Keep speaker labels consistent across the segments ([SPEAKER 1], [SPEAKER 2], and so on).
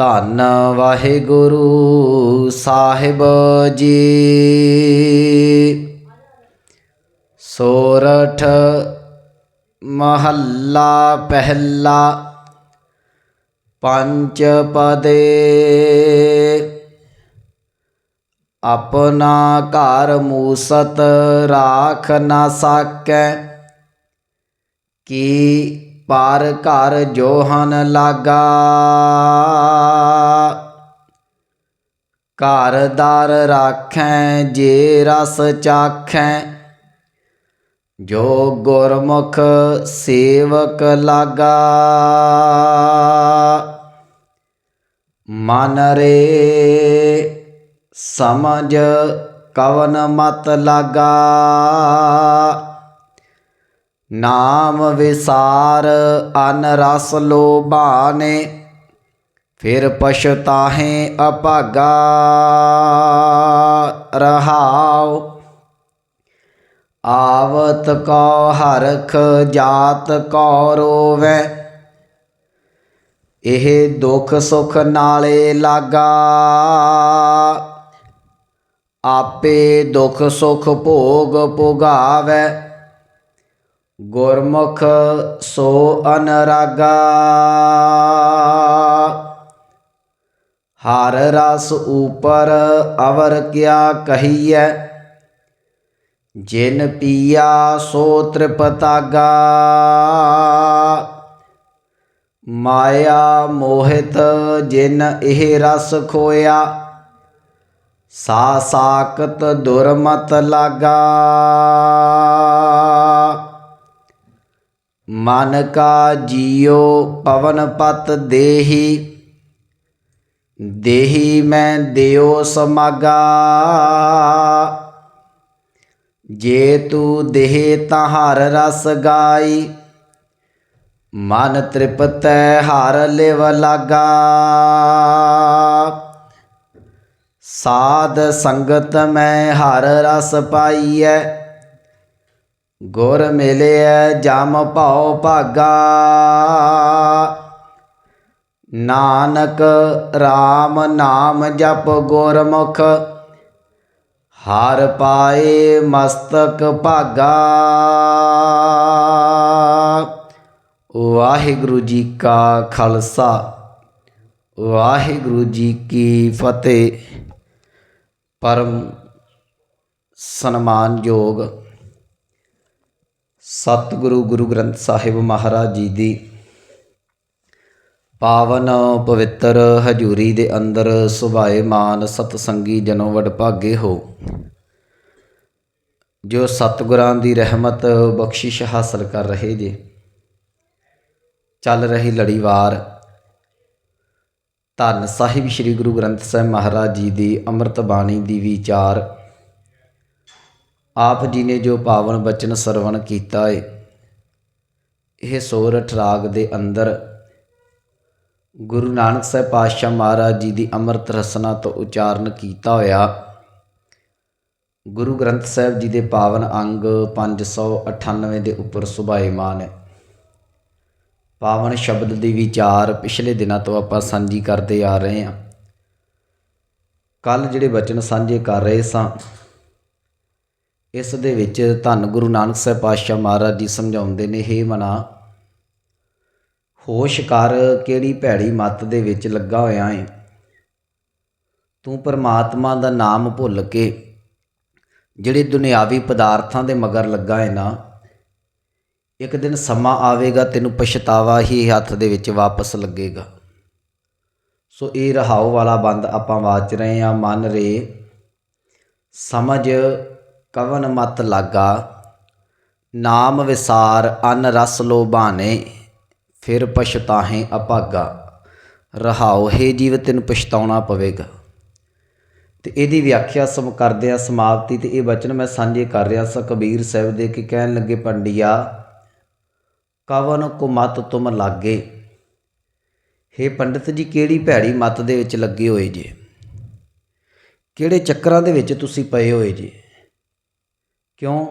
[SPEAKER 1] ਧੰਨ ਵਾਹਿਗੁਰੂ ਸਾਹਿਬ ਜੀ। ਸੋਰਠ ਮਹੱਲਾ ਪਹਿਲਾ ਪੰਜ ਪਦੇ। ਆਪਣਾ ਘਰ ਮੂਸਤ ਰਾਖ ਨਾ ਸਕੈ। ਕੀ ਪਰ ਘਰ ਜੋਹਨ ਲਾਗਾ। ਘਰ ਦਰ ਰਾਖੈ, ਜੇ ਰਸ ਚਾਖੈ। ਜੋ ਗੁਰਮੁਖ ਸੇਵਕ ਲਾਗਾ, ਮਨ ਰੇ ਸਮਝ ਕਵਨ ਮਤ ਲਾਗਾ। ਨਾਮ ਵਿਸਾਰ ਅਨ ਰਸ ਲੋਭਾਨੇ ਫਿਰ ਪਛਤਾਹੇ ਅਭਾਗਾ ਰਹਾਉ। ਆਵਤ ਕੋ ਹਰਖ ਜਾਤ ਕੋ ਰੋਵੈ। ਇਹ ਦੁਖ ਸੁਖ ਨਾਲੇ ਲਾਗਾ। ਆਪੇ ਦੁਖ ਸੁਖ ਭੋਗ ਭੋਗਾਵੈ ਗੁਰਮੁਖ ਸੋ ਅਨਰਾਗਾ। ਹਰ ਰਸ ਉਪਰ ਅਵਰ ਕਿਆ ਕਹੀਐ ਜਿਨ ਪੀਆ ਸੋ ਤ੍ਰਿਪਤਾਗਾ ਮਾਇਆ ਮੋਹਿਤ ਜਿਨ ਇਹ ਰਸ ਖੋਇਆ ਸਾ ਸਾਕਤ ਦੁਰਮਤ ਲਾਗਾ ਮਨ ਕਾ ਜੀਉ ਪਵਨ ਪਤ ਦੇਹੀ ਦੇਹੀ ਮੈਂ ਦਿਓ ਸਮਾਗਾ ਜੇ ਤੂੰ ਦੇਹ ਤਹਾਰ ਰਸ ਗਾਈ ਮਨ ਤ੍ਰਿਪਤੈ ਹਰ ਲਿਵ ਲਾਗਾ ਸਾਧ ਸੰਗਤ ਮੈਂ ਹਰ ਰਸ ਪਾਈਐ ਗੁਰ ਮਿਲਿਐ ਜਮ ਭਉ ਭਾਗਾ ਨਾਨਕ RAM ਨਾਮ ਜਪ ਗੁਰਮੁਖ, ਹਰ ਪਾਏ ਮਸਤਕ ਭਾਗਾ। ਵਾਹਿਗੁਰੂ ਜੀ ਕਾ ਖਾਲਸਾ, ਵਾਹਿਗੁਰੂ ਜੀ ਕੀ ਫਤਿਹ। ਪਰਮ ਸਨਮਾਨਯੋਗ ਸਤਿਗੁਰੂ ਗੁਰੂ ਗ੍ਰੰਥ ਸਾਹਿਬ ਮਹਾਰਾਜ ਜੀ ਦੀ ਪਾਵਨ ਪਵਿੱਤਰ ਹਜੂਰੀ ਦੇ ਅੰਦਰ ਸੁਭਾਏ ਮਾਨ ਸਤਸੰਗੀ ਜਨੋ ਵਡਭਾਗੇ ਹੋ। ਜੋ ਸਤਿਗੁਰਾਂ ਦੀ ਰਹਿਮਤ ਬਖਸ਼ਿਸ਼ ਹਾਸਲ ਕਰ ਰਹੇ ਜੇ। ਚੱਲ ਰਹੀ ਲੜੀਵਾਰ। ਧੰਨ ਸਾਹਿਬ ਸ੍ਰੀ ਗੁਰੂ ਗ੍ਰੰਥ ਸਾਹਿਬ ਮਹਾਰਾਜ ਜੀ ਦੀ ਅੰਮ੍ਰਿਤ ਬਾਣੀ ਦੀ ਵਿਚਾਰ। ਆਪ ਜੀ ਨੇ ਜੋ ਪਾਵਨ ਬਚਨ ਸਰਵਣ ਕੀਤਾ ਹੈ ਇਹ ਸੋਰਠ ਰਾਗ ਦੇ ਅੰਦਰ ਗੁਰੂ ਨਾਨਕ ਸਾਹਿਬ ਪਾਤਸ਼ਾਹ ਮਹਾਰਾਜ ਜੀ ਦੀ ਅੰਮ੍ਰਿਤ ਰਸਨਾ ਤੋਂ ਉਚਾਰਨ ਕੀਤਾ ਹੋਇਆ। ਗੁਰੂ ਗ੍ਰੰਥ ਸਾਹਿਬ ਜੀ ਦੇ ਪਾਵਨ ਅੰਗ 598 ਦੇ ਉੱਪਰ ਸੁਭਾਏਮਾਨ ਹੈ। ਪਾਵਨ ਸ਼ਬਦ ਦੇ ਵਿਚਾਰ ਪਿਛਲੇ ਦਿਨਾਂ ਤੋਂ ਆਪਾਂ ਸਾਂਝੀ ਕਰਦੇ ਆ ਰਹੇ ਹਾਂ। ਕੱਲ ਜਿਹੜੇ ਬਚਨ ਸਾਂਝੇ ਕਰ ਰਹੇ ਸਾਂ, ਇਸ ਦੇ ਵਿੱਚ ਧੰਨ ਗੁਰੂ ਨਾਨਕ ਸਾਹਿਬ ਪਾਤਸ਼ਾਹ ਮਹਾਰਾਜ ਜੀ ਸਮਝਾਉਂਦੇ ਨੇ, ਹੇ ਮਨਾ ਹੋਸ਼ ਕਰ ਕਿਹੜੀ ਭੈੜੀ ਮੱਤ ਦੇ ਵਿੱਚ ਲੱਗਾ ਹੋਇਆ ਏ। ਤੂੰ ਪਰਮਾਤਮਾ ਦਾ ਨਾਮ ਭੁੱਲ ਕੇ ਜਿਹੜੇ ਦੁਨਿਆਵੀ ਪਦਾਰਥਾਂ ਦੇ ਮਗਰ ਲੱਗਾ ਏ ਨਾ, ਇੱਕ ਦਿਨ ਸਮਾਂ ਆਵੇਗਾ, ਤੈਨੂੰ ਪਛਤਾਵਾ ਹੀ ਹੱਥ ਦੇ ਵਿੱਚ ਵਾਪਸ ਲੱਗੇਗਾ। ਸੋ ਇਹ ਰਹਾਉ ਵਾਲਾ ਬੰਦ ਆਪਾਂ ਵਾਚ ਰਹੇ ਆ, ਮਨ ਰੇ। ਸਮਝ ਕਵਨ ਮਤ ਲਾਗਾ, ਨਾਮ ਵਿਸਾਰ ਅਨ ਰਸ ਲੋਭਾਨੇ। ਫਿਰ ਪਛਤਾਹੇ ਅਭਾਗਾ। ਰਹਾਉ ਹੈ ਜੀਵ, ਤੈਨੂੰ ਪਛਤਾਉਣਾ ਪਵੇਗਾ। ਤੇ ਇਹਦੀ ਵਿਆਖਿਆ ਸਮ ਕਰਦੇ ਆ ਸਮਾਪਤੀ ਤੇ ਇਹ ਬਚਨ ਮੈਂ ਸਾਂਝੇ ਕਰ ਰਿਹਾ ਸਾਂ ਕਬੀਰ ਸਾਹਿਬ ਦੇ ਕਿ ਕਹਿਣ ਲੱਗੇ, ਪੰਡਿਆ ਕਵਨ ਕੋ ਮਤ ਤੁਮ ਲਾਗੇ? ਹੇ ਪੰਡਿਤ ਜੀ, ਕਿਹੜੀ ਭੈੜੀ ਮਤ ਦੇ ਵਿੱਚ ਲੱਗੇ ਹੋਏ ਜੇ? ਕਿਹੜੇ ਚੱਕਰਾਂ ਦੇ ਵਿੱਚ ਤੁਸੀਂ ਪਏ ਹੋਏ ਜੇ? ਕਿਉਂ?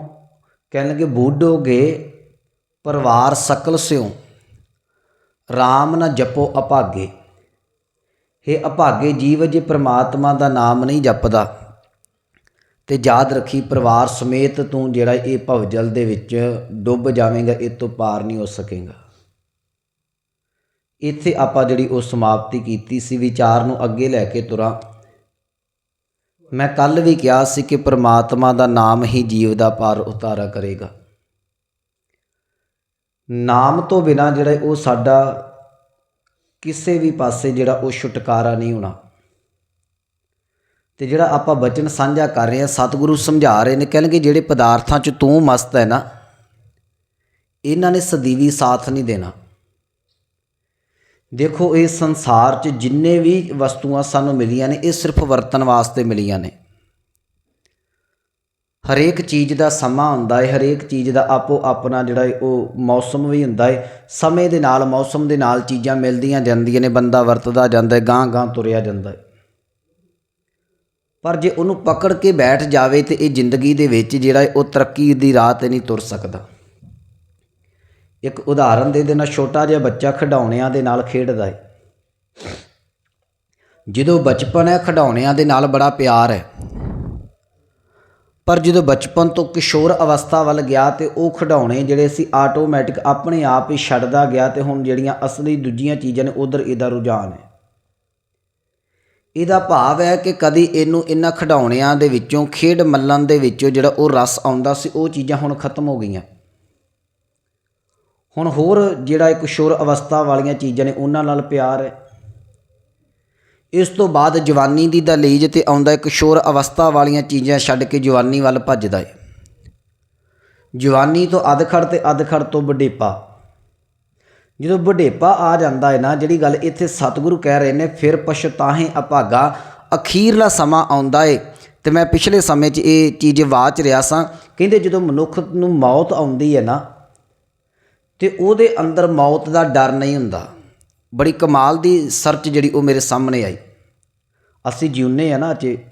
[SPEAKER 1] ਕਹਿਣ ਲੱਗੇ, ਬੂਢੋਗੇ, ਪਰਿਵਾਰ ਸਕਲ ਸਿਓ RAM ਨਾ ਜਪੋ ਅਭਾਗੇ। हे ਅਭਾਗੇ, ਜੀਵ ਜੇ ਪ੍ਰਮਾਤਮਾ ਦਾ ਨਾਮ ਨਹੀਂ ਜਪਦਾ, ਤੇ ਯਾਦ ਰੱਖੀ ਪਰਿਵਾਰ ਸਮੇਤ ਤੂੰ ਜਿਹੜਾ ਇਹ ਭਵਜਲ ਦੇ ਵਿੱਚ ਡੁੱਬ ਜਾਵੇਂਗਾ, ਇਹ ਤੋਂ ਪਾਰ ਨਹੀਂ ਹੋ ਸਕੇਗਾ। ਇੱਥੇ ਆਪਾਂ ਜਿਹੜੀ ਉਹ ਸਮਾਪਤੀ ਕੀਤੀ ਸੀ, ਵਿਚਾਰ ਨੂੰ ਅੱਗੇ ਲੈ ਕੇ ਤੁਰਾਂ। ਮੈਂ ਕੱਲ ਵੀ ਕਿਹਾ ਸੀ ਕਿ ਪ੍ਰਮਾਤਮਾ ਦਾ ਨਾਮ ਹੀ ਜੀਵ ਦਾ ਪਾਰ ਉਤਾਰਾ ਕਰੇਗਾ। ਨਾਮ ਤੋਂ ਬਿਨਾ ਜਿਹੜਾ ਉਹ ਸਾਡਾ ਕਿਸੇ ਵੀ ਪਾਸੇ ਜਿਹੜਾ ਉਹ ਛੁਟਕਾਰਾ ਨਹੀਂ ਹੋਣਾ। ਤੇ ਜਿਹੜਾ ਆਪਾਂ ਬਚਨ ਸਾਂਝਾ ਕਰ ਰਹੇ ਹਾਂ, ਸਤਿਗੁਰੂ ਸਮਝਾ ਰਹੇ ਨੇ, ਕਹਿਣਗੇ ਜਿਹੜੇ ਪਦਾਰਥਾਂ 'ਚ ਤੂੰ ਮਸਤ ਹੈ ਨਾ, ਇਹਨਾਂ ਨੇ ਸਦੀਵੀ ਸਾਥ ਨਹੀਂ ਦੇਣਾ। ਦੇਖੋ, ਇਹ ਸੰਸਾਰ 'ਚ ਜਿੰਨੇ ਵੀ ਵਸਤੂਆਂ ਸਾਨੂੰ ਮਿਲੀਆਂ ਨੇ, ਇਹ ਸਿਰਫ ਵਰਤਣ ਵਾਸਤੇ ਮਿਲੀਆਂ ਨੇ। ਹਰੇਕ ਚੀਜ਼ ਦਾ ਸਮਾਂ ਹੁੰਦਾ ਹੈ ਹਰੇਕ ਚੀਜ਼ ਦਾ ਆਪੋ ਆਪਣਾ ਜਿਹੜਾ ਹੈ ਉਹ ਮੌਸਮ ਵੀ ਹੁੰਦਾ ਹੈ ਸਮੇਂ ਦੇ ਨਾਲ, ਮੌਸਮ ਦੇ ਨਾਲ ਚੀਜ਼ਾਂ ਮਿਲਦੀਆਂ ਜਾਂਦੀਆਂ ਨੇ, ਬੰਦਾ ਵਰਤਦਾ ਜਾਂਦਾ ਹੈ ਗਾਂ ਗਾਂ ਤੁਰਿਆ ਜਾਂਦਾ ਹੈ ਪਰ ਜੇ ਉਹਨੂੰ ਪਕੜ ਕੇ ਬੈਠ ਜਾਵੇ ਤੇ ਇਹ ਜ਼ਿੰਦਗੀ ਦੇ ਵਿੱਚ ਜਿਹੜਾ ਹੈ ਉਹ ਤਰੱਕੀ ਦੀ ਰਾਹ ਤੇ ਨਹੀਂ ਤੁਰ ਸਕਦਾ। ਇੱਕ ਉਦਾਹਰਨ ਦੇ ਦੇਣਾ, ਛੋਟਾ ਜਿਹਾ ਬੱਚਾ ਖਿਡੌਣਿਆਂ ਦੇ ਨਾਲ ਖੇਡਦਾ ਹੈ ਜਦੋਂ ਬਚਪਨ ਹੈ, ਖਿਡੌਣਿਆਂ ਦੇ ਨਾਲ ਬੜਾ ਪਿਆਰ ਹੈ। ਪਰ ਜਦੋਂ ਬਚਪਨ ਤੋਂ ਕਿਸ਼ੋਰ ਅਵਸਥਾ ਵੱਲ ਗਿਆ ਤੇ ਉਹ ਖਿਡੌਣੇ ਜਿਹੜੇ ਸੀ ਆਟੋਮੈਟਿਕ ਆਪਣੇ ਆਪ ਹੀ ਛੱਡਦਾ ਗਿਆ ਤੇ ਹੁਣ ਜਿਹੜੀਆਂ ਅਸਲੀ ਦੂਜੀਆਂ ਚੀਜ਼ਾਂ ਨੇ ਉਧਰ ਇਹਦਾ ਰੁਝਾਨ ਹੈ। ਇਹਦਾ ਭਾਵ ਹੈ ਕਿ ਕਦੀ ਇਹਨੂੰ ਇਹਨਾਂ ਖਿਡੌਣਿਆਂ ਦੇ ਵਿੱਚੋਂ, ਖੇਡ ਮੱਲਣ ਦੇ ਵਿੱਚੋਂ ਜਿਹੜਾ ਉਹ ਰਸ ਆਉਂਦਾ ਸੀ, ਉਹ ਚੀਜ਼ਾਂ ਹੁਣ ਖਤਮ ਹੋ ਗਈਆਂ। ਹੁਣ ਹੋਰ ਜਿਹੜਾ ਇੱਕ ਕਿਸ਼ੋਰ ਅਵਸਥਾ ਵਾਲੀਆਂ ਚੀਜ਼ਾਂ ਨੇ, ਉਹਨਾਂ ਨਾਲ ਪਿਆਰ ਹੈ। ਇਸ ਤੋਂ ਬਾਅਦ ਜਵਾਨੀ ਦੀ ਦਲੀਜ ਤੇ ਆਉਂਦਾ ਇੱਕ ਸ਼ੋਰ ਅਵਸਥਾ ਵਾਲੀਆਂ ਚੀਜ਼ਾਂ ਛੱਡ ਕੇ ਜਵਾਨੀ ਵੱਲ ਭੱਜਦਾ ਏ ਜਵਾਨੀ ਤੋਂ ਅਧਖੜ ਤੇ ਅਧਖੜ ਤੋਂ ਬੁਢੇਪਾ ਜਦੋਂ ਬੁਢੇਪਾ ਆ ਜਾਂਦਾ ਹੈ ਨਾ, ਜਿਹੜੀ ਗੱਲ ਇੱਥੇ ਸਤਿਗੁਰੂ ਕਹਿ ਰਹੇ ਨੇ, ਫਿਰ ਪਛਤਾਹੇ ਅਭਾਗਾ, ਅਖੀਰਲਾ ਸਮਾਂ ਆਉਂਦਾ ਏ। ਤੇ ਮੈਂ ਪਿਛਲੇ ਸਮੇਂ 'ਚ ਇਹ ਚੀਜ਼ ਵਾਚ ਰਿਹਾ ਸਾਂ। ਕਹਿੰਦੇ ਜਦੋਂ ਮਨੁੱਖ ਨੂੰ ਮੌਤ ਆਉਂਦੀ ਹੈ ਨਾ, ਤੇ ਉਹਦੇ ਅੰਦਰ ਮੌਤ ਦਾ ਡਰ ਨਹੀਂ ਹੁੰਦਾ। ਬੜੀ ਕਮਾਲ ਦੀ ਸਰਚ ਜਿਹੜੀ ਉਹ ਮੇਰੇ ਸਾਹਮਣੇ ਆਈ। ਅਸੀਂ ਜਿਉਂਦੇ ਆ ਨਾ ਅਜੇ।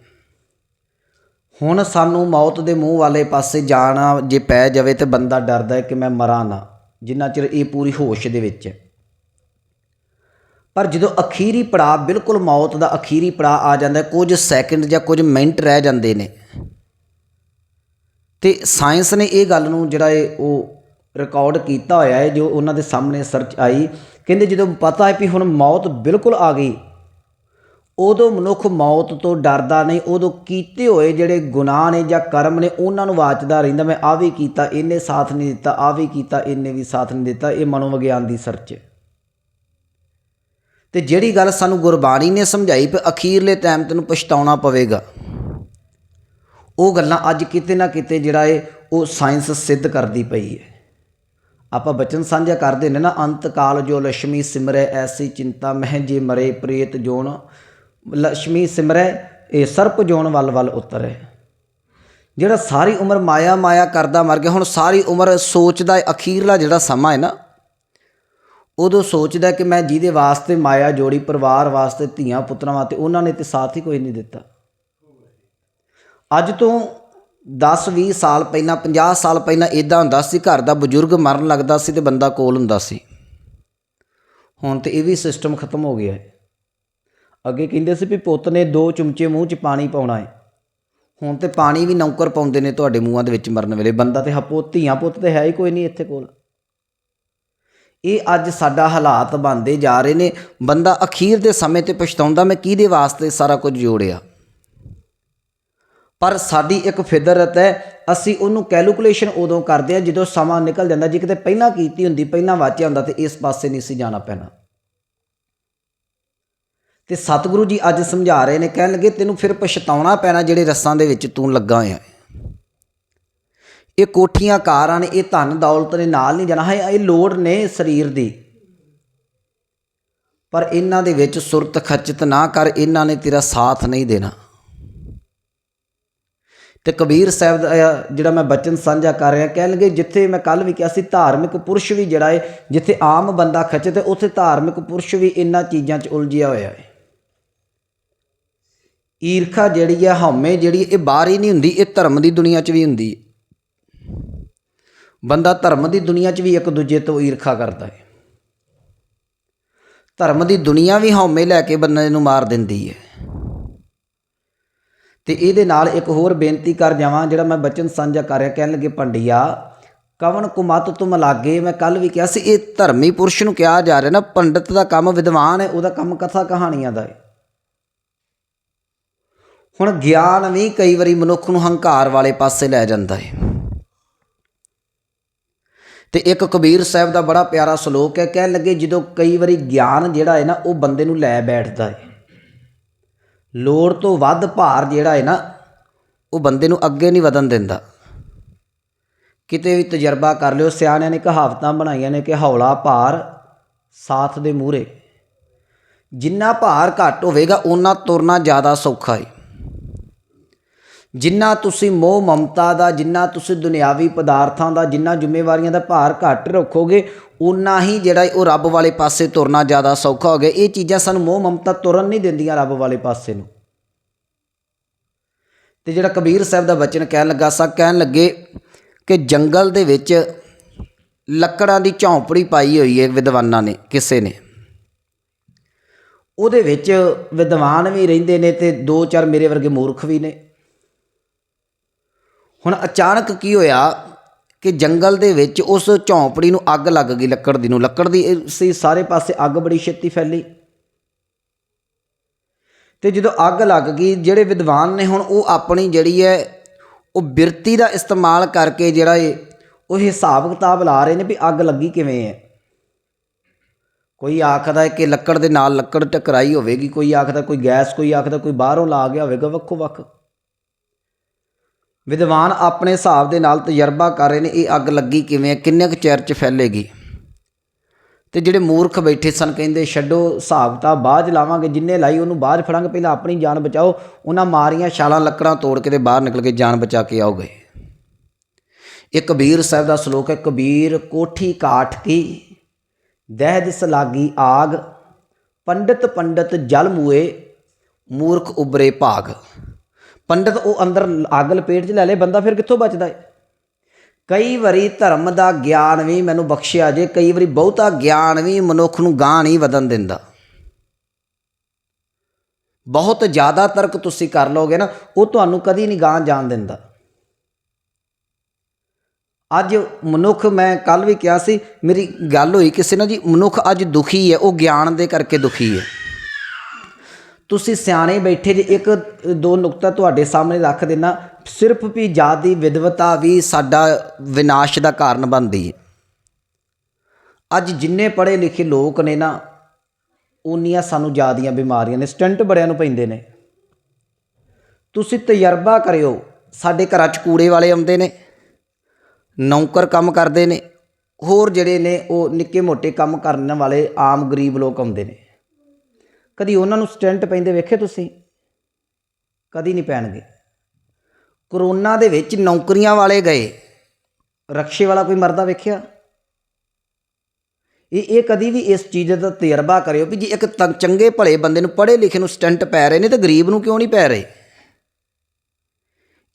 [SPEAKER 1] ਹੁਣ ਸਾਨੂੰ ਮੌਤ ਦੇ ਮੂੰਹ ਵਾਲੇ ਪਾਸੇ ਜਾਣਾ ਜੇ ਪੈ ਜਾਵੇ ਤੇ ਬੰਦਾ ਡਰਦਾ ਹੈ ਕਿ ਮੈਂ ਮਰਾਂ ਨਾ, ਜਿੰਨਾ ਚਿਰ ਇਹ ਪੂਰੀ ਹੋਸ਼ ਦੇ ਵਿੱਚ ਹੈ। ਪਰ ਜਦੋਂ ਅਖੀਰੀ ਪੜਾਅ, ਬਿਲਕੁਲ ਮੌਤ ਦਾ ਅਖੀਰੀ ਪੜਾਅ ਆ ਜਾਂਦਾ ਕੁਝ ਸੈਕਿੰਡ ਜਾਂ ਕੁਝ ਮਿੰਟ ਰਹਿ ਜਾਂਦੇ ਨੇ। ਤੇ ਸਾਇੰਸ ਨੇ ਇਹ ਗੱਲ ਨੂੰ ਜਿਹੜਾ ਹੈ ਉਹ ਰਿਕਾਰਡ ਕੀਤਾ ਹੋਇਆ ਹੈ, ਜੋ ਉਹਨਾਂ ਦੇ ਸਾਹਮਣੇ ਸਰਚ ਆਈ। ਕਹਿੰਦੇ ਜਦੋਂ ਪਤਾ ਹੈ ਵੀ ਹੁਣ ਮੌਤ ਬਿਲਕੁਲ ਆ ਗਈ, ਉਦੋਂ ਮਨੁੱਖ ਮੌਤ ਤੋਂ ਡਰਦਾ ਨਹੀਂ, ਉਦੋਂ ਕੀਤੇ ਹੋਏ ਜਿਹੜੇ ਗੁਨਾਹ ਨੇ ਜਾਂ ਕਰਮ ਨੇ, ਉਹਨਾਂ ਨੂੰ ਵਾਚਦਾ ਰਹਿੰਦਾ। ਮੈਂ ਆ ਵੀ ਕੀਤਾ, ਇਹਨੇ ਸਾਥ ਨਹੀਂ ਦਿੱਤਾ ਆ ਵੀ ਕੀਤਾ, ਇਹਨੇ ਵੀ ਸਾਥ ਨਹੀਂ ਦਿੱਤਾ। ਇਹ ਮਨੋਵਿਗਿਆਨ ਦੀ ਸਰਚ ਹੈ। ਤੇ ਜਿਹੜੀ ਗੱਲ ਸਾਨੂੰ ਗੁਰਬਾਣੀ ਨੇ ਸਮਝਾਈ ਕਿ ਅਖੀਰਲੇ ਟਾਈਮ ਤੈਨੂੰ ਪਛਤਾਉਣਾ ਪਵੇਗਾ। ਉਹ ਗੱਲਾਂ ਅੱਜ ਕਿਤੇ ਨਾ ਕਿਤੇ ਜਿਹੜਾ ਏ ਉਹ ਸਾਇੰਸ ਸਿੱਧ ਕਰਦੀ ਪਈ ਹੈ। ਆਪਾਂ ਬਚਨ ਸਾਂਝਾ ਕਰਦੇ ਨੇ ਨਾ, ਅੰਤ ਕਾਲ ਜੋ ਲక్ష్ਮੀ ਸਿਮਰੈ, ਐਸੀ ਚਿੰਤਾ ਮਹਿ ਜੇ ਮਰੇ, ਪ੍ਰੇਤ ਜੋਣ ਲక్ష్ਮੀ ਸਿਮਰੈ, ਇਹ ਸਰਪ ਜੋਣ ਵੱਲ ਵੱਲ ਉਤਰੈ। ਜਿਹੜਾ ਸਾਰੀ ਉਮਰ ਮਾਇਆ ਮਾਇਆ ਕਰਦਾ ਮਰ ਗਿਆ, ਹੁਣ ਸਾਰੀ ਉਮਰ ਸੋਚਦਾ ਅਖੀਰਲਾ ਜਿਹੜਾ ਸਮਾਂ ਹੈ ਨਾ, ਉਦੋਂ ਸੋਚਦਾ ਕਿ ਮੈਂ ਜਿਹਦੇ ਵਾਸਤੇ ਮਾਇਆ ਜੋੜੀ, ਪਰਿਵਾਰ ਵਾਸਤੇ, ਧੀਆਂ ਪੁੱਤਰਾਂ ਵਾਸਤੇ, ਉਹਨਾਂ ਨੇ ਤੇ ਸਾਥ ਹੀ ਕੋਈ ਨਹੀਂ ਦਿੱਤਾ। ਅੱਜ ਤੋਂ 10 20 ਸਾਲ ਪਹਿਲਾਂ 50 ਸਾਲ ਪਹਿਲਾਂ ਇਦਾਂ ਹੁੰਦਾ ਸੀ, ਘਰ ਦਾ ਬਜ਼ੁਰਗ ਮਰਨ ਲੱਗਦਾ ਸੀ ਤੇ ਬੰਦਾ ਕੋਲ ਹੁੰਦਾ ਸੀ। ਹੁਣ ਤੇ ਇਹ ਵੀ ਸਿਸਟਮ ਖਤਮ ਹੋ ਗਿਆ ਹੈ। ਅੱਗੇ ਕਹਿੰਦੇ ਸੀ ਵੀ ਪੁੱਤ ਨੇ ਦੋ ਚਮਚੇ ਮੂੰਹ 'ਚ ਪਾਣੀ ਪਾਉਣਾ ਹੈ। ਹੁਣ ਤੇ ਪਾਣੀ ਵੀ ਨੌਕਰ ਪਾਉਂਦੇ ਨੇ ਤੁਹਾਡੇ ਮੂੰਹਾਂ ਦੇ ਵਿੱਚ ਮਰਨ ਵੇਲੇ। ਬੰਦਾ ਤੇ ਹਪੋ ਧੀਆਂ ਪੁੱਤ ਤੇ ਹੈ ਹੀ ਕੋਈ ਨਹੀਂ ਇੱਥੇ ਕੋਲ। ਇਹ ਅੱਜ ਸਾਡਾ ਹਾਲਾਤ ਬਣਦੇ ਜਾ ਰਹੇ ਨੇ। ਬੰਦਾ ਅਖੀਰ ਦੇ ਸਮੇਂ ਤੇ ਪਛਤਾਉਂਦਾ, ਮੈਂ ਕਿਹਦੇ ਵਾਸਤੇ ਸਾਰਾ ਕੁਝ ਜੋੜਿਆ? ਪਰ ਸਾਡੀ ਇੱਕ ਫਿਦਰਤ ਹੈ, ਅਸੀਂ ਉਹਨੂੰ ਕੈਲਕੂਲੇਸ਼ਨ ਉਦੋਂ ਕਰਦੇ ਆ ਜਦੋਂ ਸਮਾਂ ਨਿਕਲ ਜਾਂਦਾ, ਜੇ ਕਿਤੇ ਪਹਿਲਾਂ ਕੀਤੀ ਹੁੰਦੀ, ਪਹਿਲਾਂ ਵਾਚਿਆ ਹੁੰਦਾ, ਤੇ ਇਸ ਪਾਸੇ ਨਹੀਂ ਸੀ ਜਾਣਾ ਪੈਣਾ। ਤੇ ਸਤਿਗੁਰੂ ਜੀ ਅੱਜ ਸਮਝਾ ਰਹੇ ਨੇ, ਕਹਿਣ ਲੱਗੇ ਤੈਨੂੰ ਫਿਰ ਪਛਤਾਉਣਾ ਪੈਣਾ ਜਿਹੜੇ ਰਸਾਂ ਦੇ ਵਿੱਚ ਤੂੰ ਲੱਗਾ ਹੋਇਆ ਇਹ ਕੋਠੀਆਂ ਕਾਰਾਂ ਨੇ, ਇਹ ਧਨ ਦੌਲਤ ਨੇ, ਨਾਲ ਨਹੀਂ ਜਾਣਾ। ਹੈ ਇਹ ਲੋੜ ਨੇ ਸਰੀਰ ਦੀ। ਪਰ ਇਹਨਾਂ ਦੇ ਵਿੱਚ ਸੁਰਤ ਖਚਿਤ ਨਾ ਕਰ, ਇਹਨਾਂ ਨੇ ਤੇਰਾ ਸਾਥ ਨਹੀਂ ਦੇਣਾ। ਤੇ ਕਬੀਰ ਸਾਹਿਬ ਦਾ ਜਿਹੜਾ ਮੈਂ ਬਚਨ ਸਾਂਝਾ ਕਰ ਰਿਹਾ, ਕਹਿਣ ਲੱਗੇ ਜਿੱਥੇ ਮੈਂ ਕੱਲ ਵੀ ਕਿਹਾ ਸੀ ਧਾਰਮਿਕ ਪੁਰਸ਼ ਵੀ ਜਿਹੜਾ ਹੈ ਜਿੱਥੇ ਆਮ ਬੰਦਾ ਖਚਿਤ ਹੈ ਉੱਥੇ ਧਾਰਮਿਕ ਪੁਰਸ਼ ਵੀ ਇਹਨਾਂ ਚੀਜ਼ਾਂ 'ਚ ਉਲਝਿਆ ਹੋਇਆ ਹੈ ਈਰਖਾ ਜਿਹੜੀ ਹੈ ਹਉਮੈ ਜਿਹੜੀ ਇਹ ਬਾਹਰ ਹੀ ਨਹੀਂ ਹੁੰਦੀ, ਇਹ ਧਰਮ ਦੀ ਦੁਨੀਆ 'ਚ ਵੀ ਹੁੰਦੀ ਹੈ ਬੰਦਾ ਧਰਮ ਦੀ ਦੁਨੀਆ 'ਚ ਵੀ ਇੱਕ ਦੂਜੇ ਤੋਂ ਈਰਖਾ ਕਰਦਾ ਹੈ ਧਰਮ ਦੀ ਦੁਨੀਆ ਵੀ ਹਉਮੈ ਲੈ ਕੇ ਬੰਦੇ ਨੂੰ ਮਾਰ ਦਿੰਦੀ ਹੈ ਤੇ ਇਹਦੇ ਨਾਲ ਇੱਕ ਹੋਰ ਬੇਨਤੀ ਕਰ ਜਾਵਾਂ, ਜਿਹੜਾ ਮੈਂ ਬਚਨ ਸਾਂਝਾ ਕਰ ਰਿਹਾ, ਕਹਿਣ ਲੱਗੇ ਪੰਡਿਆ ਕਵਨ ਕੁਮਤ ਤੁਮ ਲਾਗੇ? ਮੈਂ ਕੱਲ ਵੀ ਕਿਹਾ ਸੀ, ਇਹ ਧਰਮੀ ਪੁਰਸ਼ ਨੂੰ ਕਿਹਾ ਜਾ ਰਿਹਾ ਨਾ, ਪੰਡਤ ਦਾ ਕੰਮ ਵਿਦਵਾਨ ਹੈ, ਉਹਦਾ ਕੰਮ ਕਥਾ ਕਹਾਣੀਆਂ ਦਾ ਹੈ। ਹੁਣ ਗਿਆਨ ਵੀ ਕਈ ਵਾਰੀ ਮਨੁੱਖ ਨੂੰ ਹੰਕਾਰ ਵਾਲੇ ਪਾਸੇ ਲੈ ਜਾਂਦਾ ਹੈ। ਤੇ ਇੱਕ ਕਬੀਰ ਸਾਹਿਬ ਦਾ ਬੜਾ ਪਿਆਰਾ ਸ਼ਲੋਕ ਹੈ, ਕਹਿਣ ਲੱਗੇ ਜਦੋਂ ਕਈ ਵਾਰੀ ਗਿਆਨ ਜਿਹੜਾ ਹੈ ਨਾ, ਉਹ ਬੰਦੇ ਨੂੰ ਲੈ ਬੈਠਦਾ ਹੈ। ਲੋੜ ਤੋਂ ਵੱਧ ਭਾਰ ਜਿਹੜਾ ਹੈ ਨਾ, ਉਹ ਬੰਦੇ ਨੂੰ ਅੱਗੇ ਨਹੀਂ ਵਧਣ ਦਿੰਦਾ। ਕਿਤੇ ਵੀ ਤਜਰਬਾ ਕਰ ਲਿਓ, ਸਿਆਣਿਆਂ ਨੇ ਕਹਾਵਤਾਂ ਬਣਾਈਆਂ ਨੇ ਕਿ ਹੌਲਾ ਭਾਰ ਸਾਥ ਦੇ ਮੂਹਰੇ। ਜਿੰਨਾ ਭਾਰ ਘੱਟ ਹੋਵੇਗਾ, ਓਨਾ ਤੁਰਨਾ ਜ਼ਿਆਦਾ ਸੌਖਾ ਹੈ ਜਿੰਨਾ ਤੁਸੀਂ ਮੋਹ ਮਮਤਾ ਦਾ, ਜਿੰਨਾ ਤੁਸੀਂ ਦੁਨਿਆਵੀ ਪਦਾਰਥਾਂ ਦਾ, ਜਿੰਨਾ ਜ਼ਿੰਮੇਵਾਰੀਆਂ ਦਾ ਭਾਰ ਘੱਟ ਰੱਖੋਗੇ ਉਨਾ ਹੀ ਜਿਹੜਾ ਉਹ ਰੱਬ ਵਾਲੇ ਪਾਸੇ ਤੁਰਨਾ ਜ਼ਿਆਦਾ ਸੌਖਾ ਹੋ ਗਿਆ। ਇਹ ਚੀਜ਼ਾਂ ਸਾਨੂੰ ਮੋਹ ਮਮਤਾ ਤੁਰਨ ਨਹੀਂ ਦਿੰਦੀਆਂ ਰੱਬ ਵਾਲੇ ਪਾਸੇ ਨੂੰ। ਤੇ ਜਿਹੜਾ ਕਬੀਰ ਸਾਹਿਬ ਦਾ ਬਚਨ ਕਹਿਣ ਲੱਗਾ ਸਾ ਕਹਿਣ ਲੱਗੇ ਕਿ ਜੰਗਲ ਦੇ ਵਿੱਚ ਲੱਕੜਾਂ ਦੀ ਝੌਂਪੜੀ ਪਾਈ ਹੋਈ ਹੈ ਵਿਦਵਾਨਾਂ ਨੇ, ਕਿਸੇ ਨੇ। ਉਹਦੇ ਵਿੱਚ ਵਿਦਵਾਨ ਵੀ ਰਹਿੰਦੇ ਨੇ ਤੇ ਦੋ ਚਾਰ ਮੇਰੇ ਵਰਗੇ ਮੂਰਖ ਵੀ ਨੇ। ਹੁਣ ਅਚਾਨਕ ਕੀ ਹੋਇਆ ਕਿ ਜੰਗਲ ਦੇ ਵਿੱਚ ਉਸ ਝੌਂਪੜੀ ਨੂੰ ਅੱਗ ਲੱਗ ਗਈ, ਲੱਕੜ ਦੀ ਨੂੰ। ਲੱਕੜ ਦੀ ਸੀ ਸਾਰੇ ਪਾਸੇ ਅੱਗ ਬੜੀ ਛੇਤੀ ਫੈਲੀ। ਤੇ ਜਦੋਂ ਅੱਗ ਲੱਗ ਗਈ, ਜਿਹੜੇ ਵਿਦਵਾਨ ਨੇ ਹੁਣ ਉਹ ਆਪਣੀ ਜਿਹੜੀ ਹੈ, ਉਹ ਬਿਰਤੀ ਦਾ ਇਸਤੇਮਾਲ ਕਰਕੇ ਜਿਹੜਾ ਇਹ, ਉਹ ਹਿਸਾਬ ਕਿਤਾਬ ਲਾ ਰਹੇ ਨੇ ਵੀ ਅੱਗ ਲੱਗੀ ਕਿਵੇਂ ਹੈ। ਕੋਈ ਆਖਦਾ ਹੈ ਕਿ ਲੱਕੜ ਦੇ ਨਾਲ ਲੱਕੜ ਟਕਰਾਈ ਹੋਵੇਗੀ, ਕੋਈ ਆਖਦਾ, ਕੋਈ ਗੈਸ, ਕੋਈ ਆਖਦਾ, ਕੋਈ ਬਾਹਰੋਂ ਲਾ ਗਿਆ ਹੋਵੇਗਾ, ਵੱਖੋ ਵੱਖ। ਵਿਦਵਾਨ ਆਪਣੇ ਹਿਸਾਬ ਦੇ ਨਾਲ ਤਜਰਬਾ ਕਰ ਰਹੇ ਨੇ, ਇਹ ਅੱਗ ਲੱਗੀ ਕਿਵੇਂ ਹੈ? ਕਿੰਨੇ ਕੁ ਚਿਰ ਚ ਫੈਲੇਗੀ? ਤੇ ਜਿਹੜੇ ਮੂਰਖ ਬੈਠੇ ਸਨ, ਕਹਿੰਦੇ ਛੱਡੋ ਹਿਸਾਬ ਤਾਂ ਬਾਅਦ 'ਚ ਲਾਵਾਂਗੇ, ਜਿੰਨੇ ਲਾਈ ਉਹਨੂੰ ਬਾਅਦ 'ਚ ਫੜਾਂਗੇ, ਪਹਿਲਾਂ ਆਪਣੀ ਜਾਨ ਬਚਾਓ। ਉਹਨਾਂ ਮਾਰੀਆਂ ਛਾਲਾਂ ਲੱਕੜਾਂ ਤੋੜ ਕੇ ਤੇ ਬਾਹਰ ਨਿਕਲ ਕੇ ਜਾਨ ਬਚਾ ਕੇ ਆਓਗੇ ਇਹ ਕਬੀਰ ਸਾਹਿਬ ਦਾ ਸ਼ਲੋਕ ਹੈ, ਕਬੀਰ ਕੋਠੀ ਕਾਠ ਕੀ, ਦਹਿ ਦਿਸ ਲਾਗੀ ਆਗ, ਪੰਡਤ ਪੰਡਤ ਜਲ ਮੂਏ, ਮੂਰਖ ਉਬਰੇ ਭਾਗ। ਪੰਡਤ ਉਹ ਅੰਦਰ ਅੱਗ ਲਪੇਟ 'ਚ ਲੈ ਲੇ ਬੰਦਾ ਫਿਰ ਕਿੱਥੋਂ ਬਚਦਾ ਹੈ ਕਈ ਵਾਰੀ ਧਰਮ ਦਾ ਗਿਆਨ ਵੀ ਮੈਨੂੰ ਬਖਸ਼ਿਆ ਜੇ, ਕਈ ਵਾਰੀ ਬਹੁਤਾ ਗਿਆਨ ਵੀ ਮਨੁੱਖ ਨੂੰ ਗਾਂ ਨਹੀਂ ਵਧਣ ਦਿੰਦਾ। ਬਹੁਤ ਜ਼ਿਆਦਾ ਤਰਕ ਤੁਸੀਂ ਕਰ ਲਓਗੇ ਨਾ, ਉਹ ਤੁਹਾਨੂੰ ਕਦੀ ਨਹੀਂ ਗਾਂ ਜਾਣ ਦਿੰਦਾ। ਅੱਜ ਮਨੁੱਖ, ਮੈਂ ਕੱਲ ਵੀ ਕਿਹਾ ਸੀ, ਮੇਰੀ ਗੱਲ ਹੋਈ ਕਿਸੇ ਨਾਲ ਜੀ, ਮਨੁੱਖ ਅੱਜ ਦੁਖੀ ਹੈ ਉਹ ਗਿਆਨ ਦੇ ਕਰਕੇ ਦੁਖੀ ਹੈ ਤੁਸੀਂ ਸਿਆਣੇ ਬੈਠੇ ਜੇ, ਇੱਕ, ਦੋ ਨੁਕਤਾ ਤੁਹਾਡੇ ਸਾਹਮਣੇ ਰੱਖ ਦੇਣਾ। ਸਿਰਫ ਵੀ ਜਾਤੀ ਵਿਦਵਤਾ ਵੀ ਸਾਡਾ ਵਿਨਾਸ਼ ਦਾ ਕਾਰਨ ਬਣਦੀ ਹੈ ਅੱਜ ਜਿੰਨੇ ਪੜ੍ਹੇ ਲਿਖੇ ਲੋਕ ਨੇ ਨਾ, ਉਨੀਆਂ ਸਾਨੂੰ ਜ਼ਿਆਦੀਆਂ ਬਿਮਾਰੀਆਂ ਨੇ। ਸਟੰਟ ਬੜਿਆਂ ਨੂੰ ਪੈਂਦੇ ਨੇ। ਤੁਸੀਂ ਤਜਰਬਾ ਕਰਿਓ, ਸਾਡੇ ਘਰਾਂ 'ਚ ਕੂੜੇ ਵਾਲੇ ਆਉਂਦੇ ਨੇ, ਨੌਕਰ ਕੰਮ ਕਰਦੇ ਨੇ, ਹੋਰ ਜਿਹੜੇ ਨੇ, ਉਹ ਨਿੱਕੇ ਮੋਟੇ ਕੰਮ ਕਰਨ ਵਾਲੇ ਆਮ ਗਰੀਬ ਲੋਕ ਆਉਂਦੇ ਨੇ। ਕਦੀ ਉਹਨਾਂ ਨੂੰ ਸਟੈਂਟ ਪੈਂਦੇ ਵੇਖੇ ਤੁਸੀਂ? ਕਦੀ ਨਹੀਂ ਪੈਣਗੇ। ਕਰੋਨਾ ਦੇ ਵਿੱਚ ਨੌਕਰੀਆਂ ਵਾਲੇ ਗਏ। ਰਕਸ਼ੇ ਵਾਲਾ ਕੋਈ ਮਰਦਾ ਵੇਖਿਆ? ਇਹ ਇਹ ਕਦੀ ਵੀ ਇਸ ਚੀਜ਼ ਦਾ ਤਜਰਬਾ ਕਰਿਓ ਵੀ ਜੇ ਇੱਕ ਤਾਂ ਚੰਗੇ ਭਲੇ ਬੰਦੇ ਨੂੰ ਪੜ੍ਹੇ ਲਿਖੇ ਨੂੰ ਸਟੈਂਟ ਪੈ ਰਹੇ ਨੇ ਤੇ ਗਰੀਬ ਨੂੰ ਕਿਉਂ ਨਹੀਂ ਪੈ ਰਹੇ?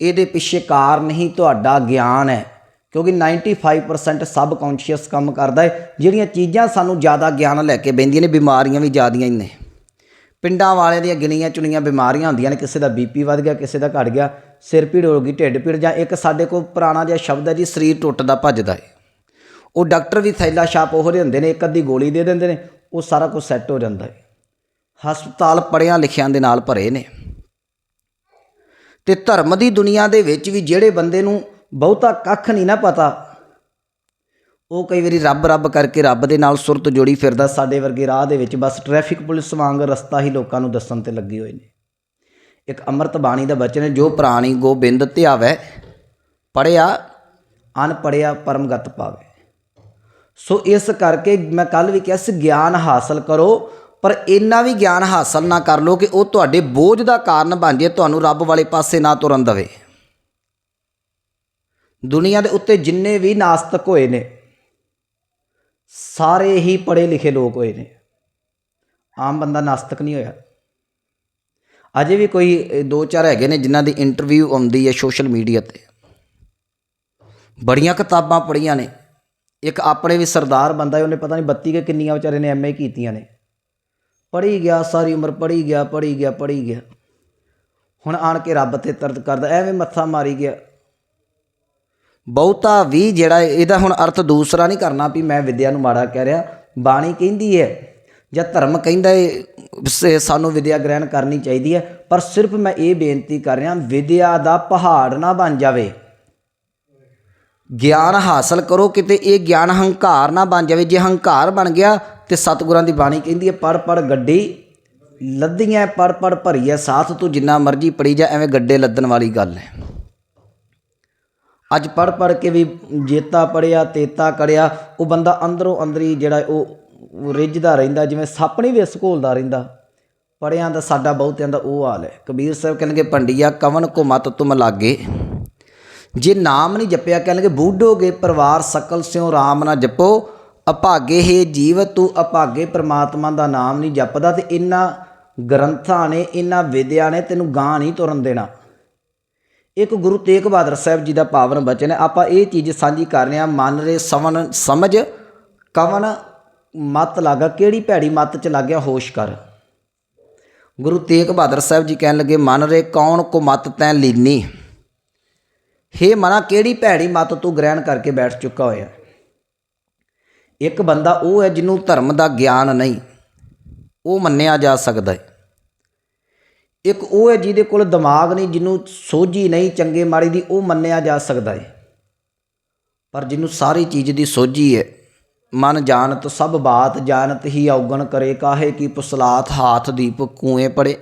[SPEAKER 1] ਇਹਦੇ ਪਿੱਛੇ ਕਾਰਨ ਹੀ ਤੁਹਾਡਾ ਗਿਆਨ ਹੈ, ਕਿਉਂਕਿ 95% ਸਬ ਕੌਂਸ਼ੀਅਸ ਕੰਮ ਕਰਦਾ ਹੈ। ਜਿਹੜੀਆਂ ਚੀਜ਼ਾਂ ਸਾਨੂੰ ਜ਼ਿਆਦਾ ਗਿਆਨ ਲੈ ਕੇ ਬੈਂਦੀਆਂ ਨੇ, ਬਿਮਾਰੀਆਂ ਵੀ ਜ਼ਿਆਦੀਆਂ ਹੀ ਨੇ। ਪਿੰਡਾਂ ਵਾਲਿਆਂ ਦੀਆਂ ਗਿਣੀਆਂ ਚੁਣੀਆਂ ਬਿਮਾਰੀਆਂ ਹੁੰਦੀਆਂ ਨੇ, ਕਿਸੇ ਦਾ ਬੀਪੀ ਵੱਧ ਗਿਆ, ਕਿਸੇ ਦਾ ਘਟ ਗਿਆ, ਸਿਰ ਪੀੜ ਹੋ ਗਈ, ਢਿੱਡ ਪੀੜ ਜਾਂ ਇੱਕ ਸਾਡੇ ਕੋਲ ਪੁਰਾਣਾ ਜਿਹਾ ਸ਼ਬਦ ਹੈ ਜੀ, ਸਰੀਰ ਟੁੱਟਦਾ ਭੱਜਦਾ ਹੈ ਉਹ ਡਾਕਟਰ ਵੀ ਥੈਲਾ ਛਾਪ ਉਹਦੇ ਹੁੰਦੇ ਨੇ, ਇੱਕ ਅੱਧੀ ਗੋਲੀ ਦੇ ਦਿੰਦੇ ਨੇ, ਉਹ ਸਾਰਾ ਕੁਝ ਸੈੱਟ ਹੋ ਜਾਂਦਾ ਹੈ ਹਸਪਤਾਲ ਪੜਿਆਂ ਲਿਖਿਆਂ ਦੇ ਨਾਲ ਭਰੇ ਨੇ। ਤੇ ਧਰਮ ਦੀ ਦੁਨੀਆ ਦੇ ਵਿੱਚ ਵੀ ਜਿਹੜੇ ਬੰਦੇ ਨੂੰ ਬਹੁਤਾ ਕੱਖ ਨਹੀਂ ਨਾ ਪਤਾ ਉਹ ਕਈ ਵਾਰੀ ਰੱਬ ਰੱਬ ਕਰਕੇ ਰੱਬ ਦੇ ਨਾਲ ਸੁਰਤ ਜੋੜੀ ਫਿਰਦਾ, ਸਾਡੇ ਵਰਗੇ ਰਾਹ ਦੇ ਵਿੱਚ ਬਸ ਟ੍ਰੈਫਿਕ ਪੁਲਿਸ ਵਾਂਗ ਰਸਤਾ ਹੀ ਲੋਕਾਂ ਨੂੰ ਦੱਸਣ ਤੇ ਲੱਗੇ ਹੋਏ ਨੇ। ਇੱਕ ਅੰਮ੍ਰਿਤ ਬਾਣੀ ਦਾ ਬਚਨ ਹੈ, ਜੋ ਪ੍ਰਾਣੀ ਗੋਬਿੰਦ ਧਿਆਵੈ, ਪੜਿਆ, ਅਨ ਪੜਿਆ ਪਰਮਗਤ ਪਾਵੇ। ਸੋ ਇਸ ਕਰਕੇ ਮੈਂ ਕੱਲ ਵੀ ਕਿਹਾ ਸੀ ਗਿਆਨ ਹਾਸਲ ਕਰੋ, ਪਰ ਇੰਨਾ ਵੀ ਗਿਆਨ ਹਾਸਲ ਨਾ ਕਰ ਲੋ ਕਿ ਉਹ ਤੁਹਾਡੇ ਬੋਝ ਦਾ ਕਾਰਨ ਬਣ ਜੇ ਤੁਹਾਨੂੰ ਰੱਬ ਵਾਲੇ ਪਾਸੇ ਨਾ ਤੁਰਨ ਦਵੇ। ਦੁਨੀਆ ਦੇ ਉੱਤੇ ਜਿੰਨੇ ਵੀ ਨਾਸਤਕ ਹੋਏ ਨੇ ਸਾਰੇ ਹੀ ਪੜ੍ਹੇ ਲਿਖੇ ਲੋਕ ਹੋਏ ਨੇ। ਆਮ ਬੰਦਾ ਨਾਸਤਕ ਨਹੀਂ ਹੋਇਆ। ਅਜੇ ਵੀ ਕੋਈ ਦੋ ਚਾਰ ਹੈਗੇ ਨੇ ਜਿਨ੍ਹਾਂ ਦੀ ਇੰਟਰਵਿਊ ਆਉਂਦੀ ਹੈ ਸੋਸ਼ਲ ਮੀਡੀਆ ਤੇ। ਬੜੀਆਂ ਕਿਤਾਬਾਂ ਪੜ੍ਹੀਆਂ ਨੇ। ਇੱਕ ਆਪਣੇ ਵੀ ਸਰਦਾਰ ਬੰਦਾ ਹੈ, ਉਹਨੇ ਪਤਾ ਨਹੀਂ 32 ਕੇ ਕਿੰਨੀਆਂ ਵਿਚਾਰੇ ਨੇ ਐਮਏ ਕੀਤੀਆਂ ਨੇ। ਪੜ੍ਹੀ ਗਿਆ, ਸਾਰੀ ਉਮਰ ਪੜ੍ਹੀ ਗਿਆ ਪੜ੍ਹੀ ਗਿਆ ਪੜ੍ਹੀ ਗਿਆ। ਹੁਣ ਆਣ ਕੇ ਰੱਬ ਤੇ ਤਰਦ ਕਰਦਾ, ਐਵੇਂ ਮੱਥਾ ਮਾਰੀ ਗਿਆ। ਬਹੁਤਾ ਵੀ ਜਿਹੜਾ ਇਹਦਾ ਹੁਣ ਅਰਥ ਦੂਸਰਾ ਨਹੀਂ ਕਰਨਾ ਵੀ ਮੈਂ ਵਿਦਿਆ ਨੂੰ ਮਾੜਾ ਕਹਿ ਰਿਹਾ। ਬਾਣੀ ਕਹਿੰਦੀ ਹੈ, ਜਾਂ ਧਰਮ ਕਹਿੰਦਾ ਹੈ ਸਾਨੂੰ ਵਿਦਿਆ ਗ੍ਰਹਿਣ ਕਰਨੀ ਚਾਹੀਦੀ ਹੈ। ਪਰ ਸਿਰਫ ਮੈਂ ਇਹ ਬੇਨਤੀ ਕਰ ਰਿਹਾ, ਵਿਦਿਆ ਦਾ ਪਹਾੜ ਨਾ ਬਣ ਜਾਵੇ। ਗਿਆਨ ਹਾਸਲ ਕਰੋ, ਕਿਤੇ ਇਹ ਗਿਆਨ ਹੰਕਾਰ ਨਾ ਬਣ ਜਾਵੇ। ਜੇ ਹੰਕਾਰ ਬਣ ਗਿਆ, ਤੇ ਸਤਿਗੁਰਾਂ ਦੀ ਬਾਣੀ ਕਹਿੰਦੀ ਹੈ ਪੜ ਪੜ ਗੱਡੀ ਲੱਦੀਆਂ ਪੜ ਪੜ ਭਰੀ ਹੈ ਸਾਥ, ਤੂੰ ਜਿੰਨਾ ਮਰਜ਼ੀ ਪੜੀ ਜਾ, ਐਵੇਂ ਗੱਡੇ ਲੱਦਣ ਵਾਲੀ ਗੱਲ ਹੈ। ਅੱਜ ਪੜ੍ਹ ਪੜ੍ਹ ਕੇ ਵੀ ਜੇਤਾ ਪੜ੍ਹਿਆ, ਤੇਤਾ ਕਰਿਆ ਉਹ ਬੰਦਾ ਅੰਦਰੋਂ ਅੰਦਰੀ ਜਿਹੜਾ ਉਹ ਰਿੱਝਦਾ ਰਹਿੰਦਾ, ਜਿਵੇਂ ਸੱਪ ਨਹੀਂ ਵੇ ਘੋਲਦਾ ਰਹਿੰਦਾ। ਪੜਿਆਂ ਦਾ ਸਾਡਾ ਬਹੁਤਿਆਂ ਦਾ ਉਹ ਹਾਲ ਹੈ। ਕਬੀਰ ਸਾਹਿਬ ਕਹਿੰਦੇ ਪੰਡਿਆ ਕਵਨ ਕੋ ਮਤ ਤੁਮ ਲਾਗੇ? ਜੇ ਨਾਮ ਨਹੀਂ ਜਪਿਆ, ਕਹਿਣਗੇ, ਬੂਢੋਗੇ, ਪਰਿਵਾਰ ਸਕਲ ਸਿਓ ਰਾਮ ਨਾ ਜਪੋ। ਅਭਾਗੇ ਹੈ ਜੀਵ, ਤੂੰ ਅਭਾਗੇ ਪ੍ਰਮਾਤਮਾ ਦਾ ਨਾਮ ਨਹੀਂ ਜਪਦਾ ਤੇ ਇਨ੍ਹਾਂ ਗ੍ਰੰਥਾਂ ਨੇ, ਇਨ੍ਹਾਂ ਵਿਦਿਆ ਨੇ ਤੈਨੂੰ ਗਾਂ ਨਹੀਂ ਤੁਰਨ ਦੇਣਾ। ਇੱਕ ਗੁਰੂ ਤੇਗ ਬਹਾਦਰ ਸਾਹਿਬ ਜੀ ਦਾ ਪਾਵਨ ਬਚਨ ਹੈ। ਆਪਾਂ ਇਹ ਚੀਜ਼ ਸਾਂਝੀ ਕਰ ਰਹੇ ਹਾਂ। ਮਨ ਰੇ ਸਵਨ, ਸਮਝ, ਕਵਨ, ਮਤ ਲਾਗਾ। ਕਿਹੜੀ ਭੈੜੀ ਮਤ ਚ ਲੱਗਿਆ ਹੋਸ਼ ਕਰ। ਗੁਰੂ ਤੇਗ ਬਹਾਦਰ ਸਾਹਿਬ ਜੀ ਕਹਿਣ ਲੱਗੇ, ਮਨ ਰੇ ਕੌਣ ਕੋ ਮਤ ਤੈ ਲੀਨੀ? ਹੇ ਮਨਾ, ਕਿਹੜੀ ਭੈੜੀ ਮਤ ਤੂੰ ਗ੍ਰਹਿਣ ਕਰਕੇ ਬੈਠ ਚੁੱਕਾ ਹੋਇਆ? ਇੱਕ ਬੰਦਾ ਉਹ ਹੈ ਜਿਹਨੂੰ ਧਰਮ ਦਾ ਗਿਆਨ ਨਹੀਂ। ਉਹ ਮੰਨਿਆ ਜਾ ਸਕਦਾ ਹੈ। ਇੱਕ ਉਹ ਹੈ ਜਿਹਦੇ ਕੋਲ ਦਿਮਾਗ ਨਹੀਂ, ਜਿਹਨੂੰ ਸੋਝੀ ਨਹੀਂ, ਚੰਗੇ ਮਾੜੀ ਦੀ ਉਹ ਮੰਨਿਆ ਜਾ ਸਕਦਾ ਹੈ। ਪਰ ਜਿਹਨੂੰ ਸਾਰੀ ਚੀਜ਼ ਦੀ ਸੋਝੀ ਹੈ, ਮਨ ਜਾਣਤ ਸਭ ਬਾਤ, ਜਾਣਤ ਹੀ ਔਗਣ ਕਰੇ, ਕਾਹੇ ਕੀ ਪੁਸਲਾਤ ਹਾਥ ਦੀਪ ਕੂਏ ਪੜੇ।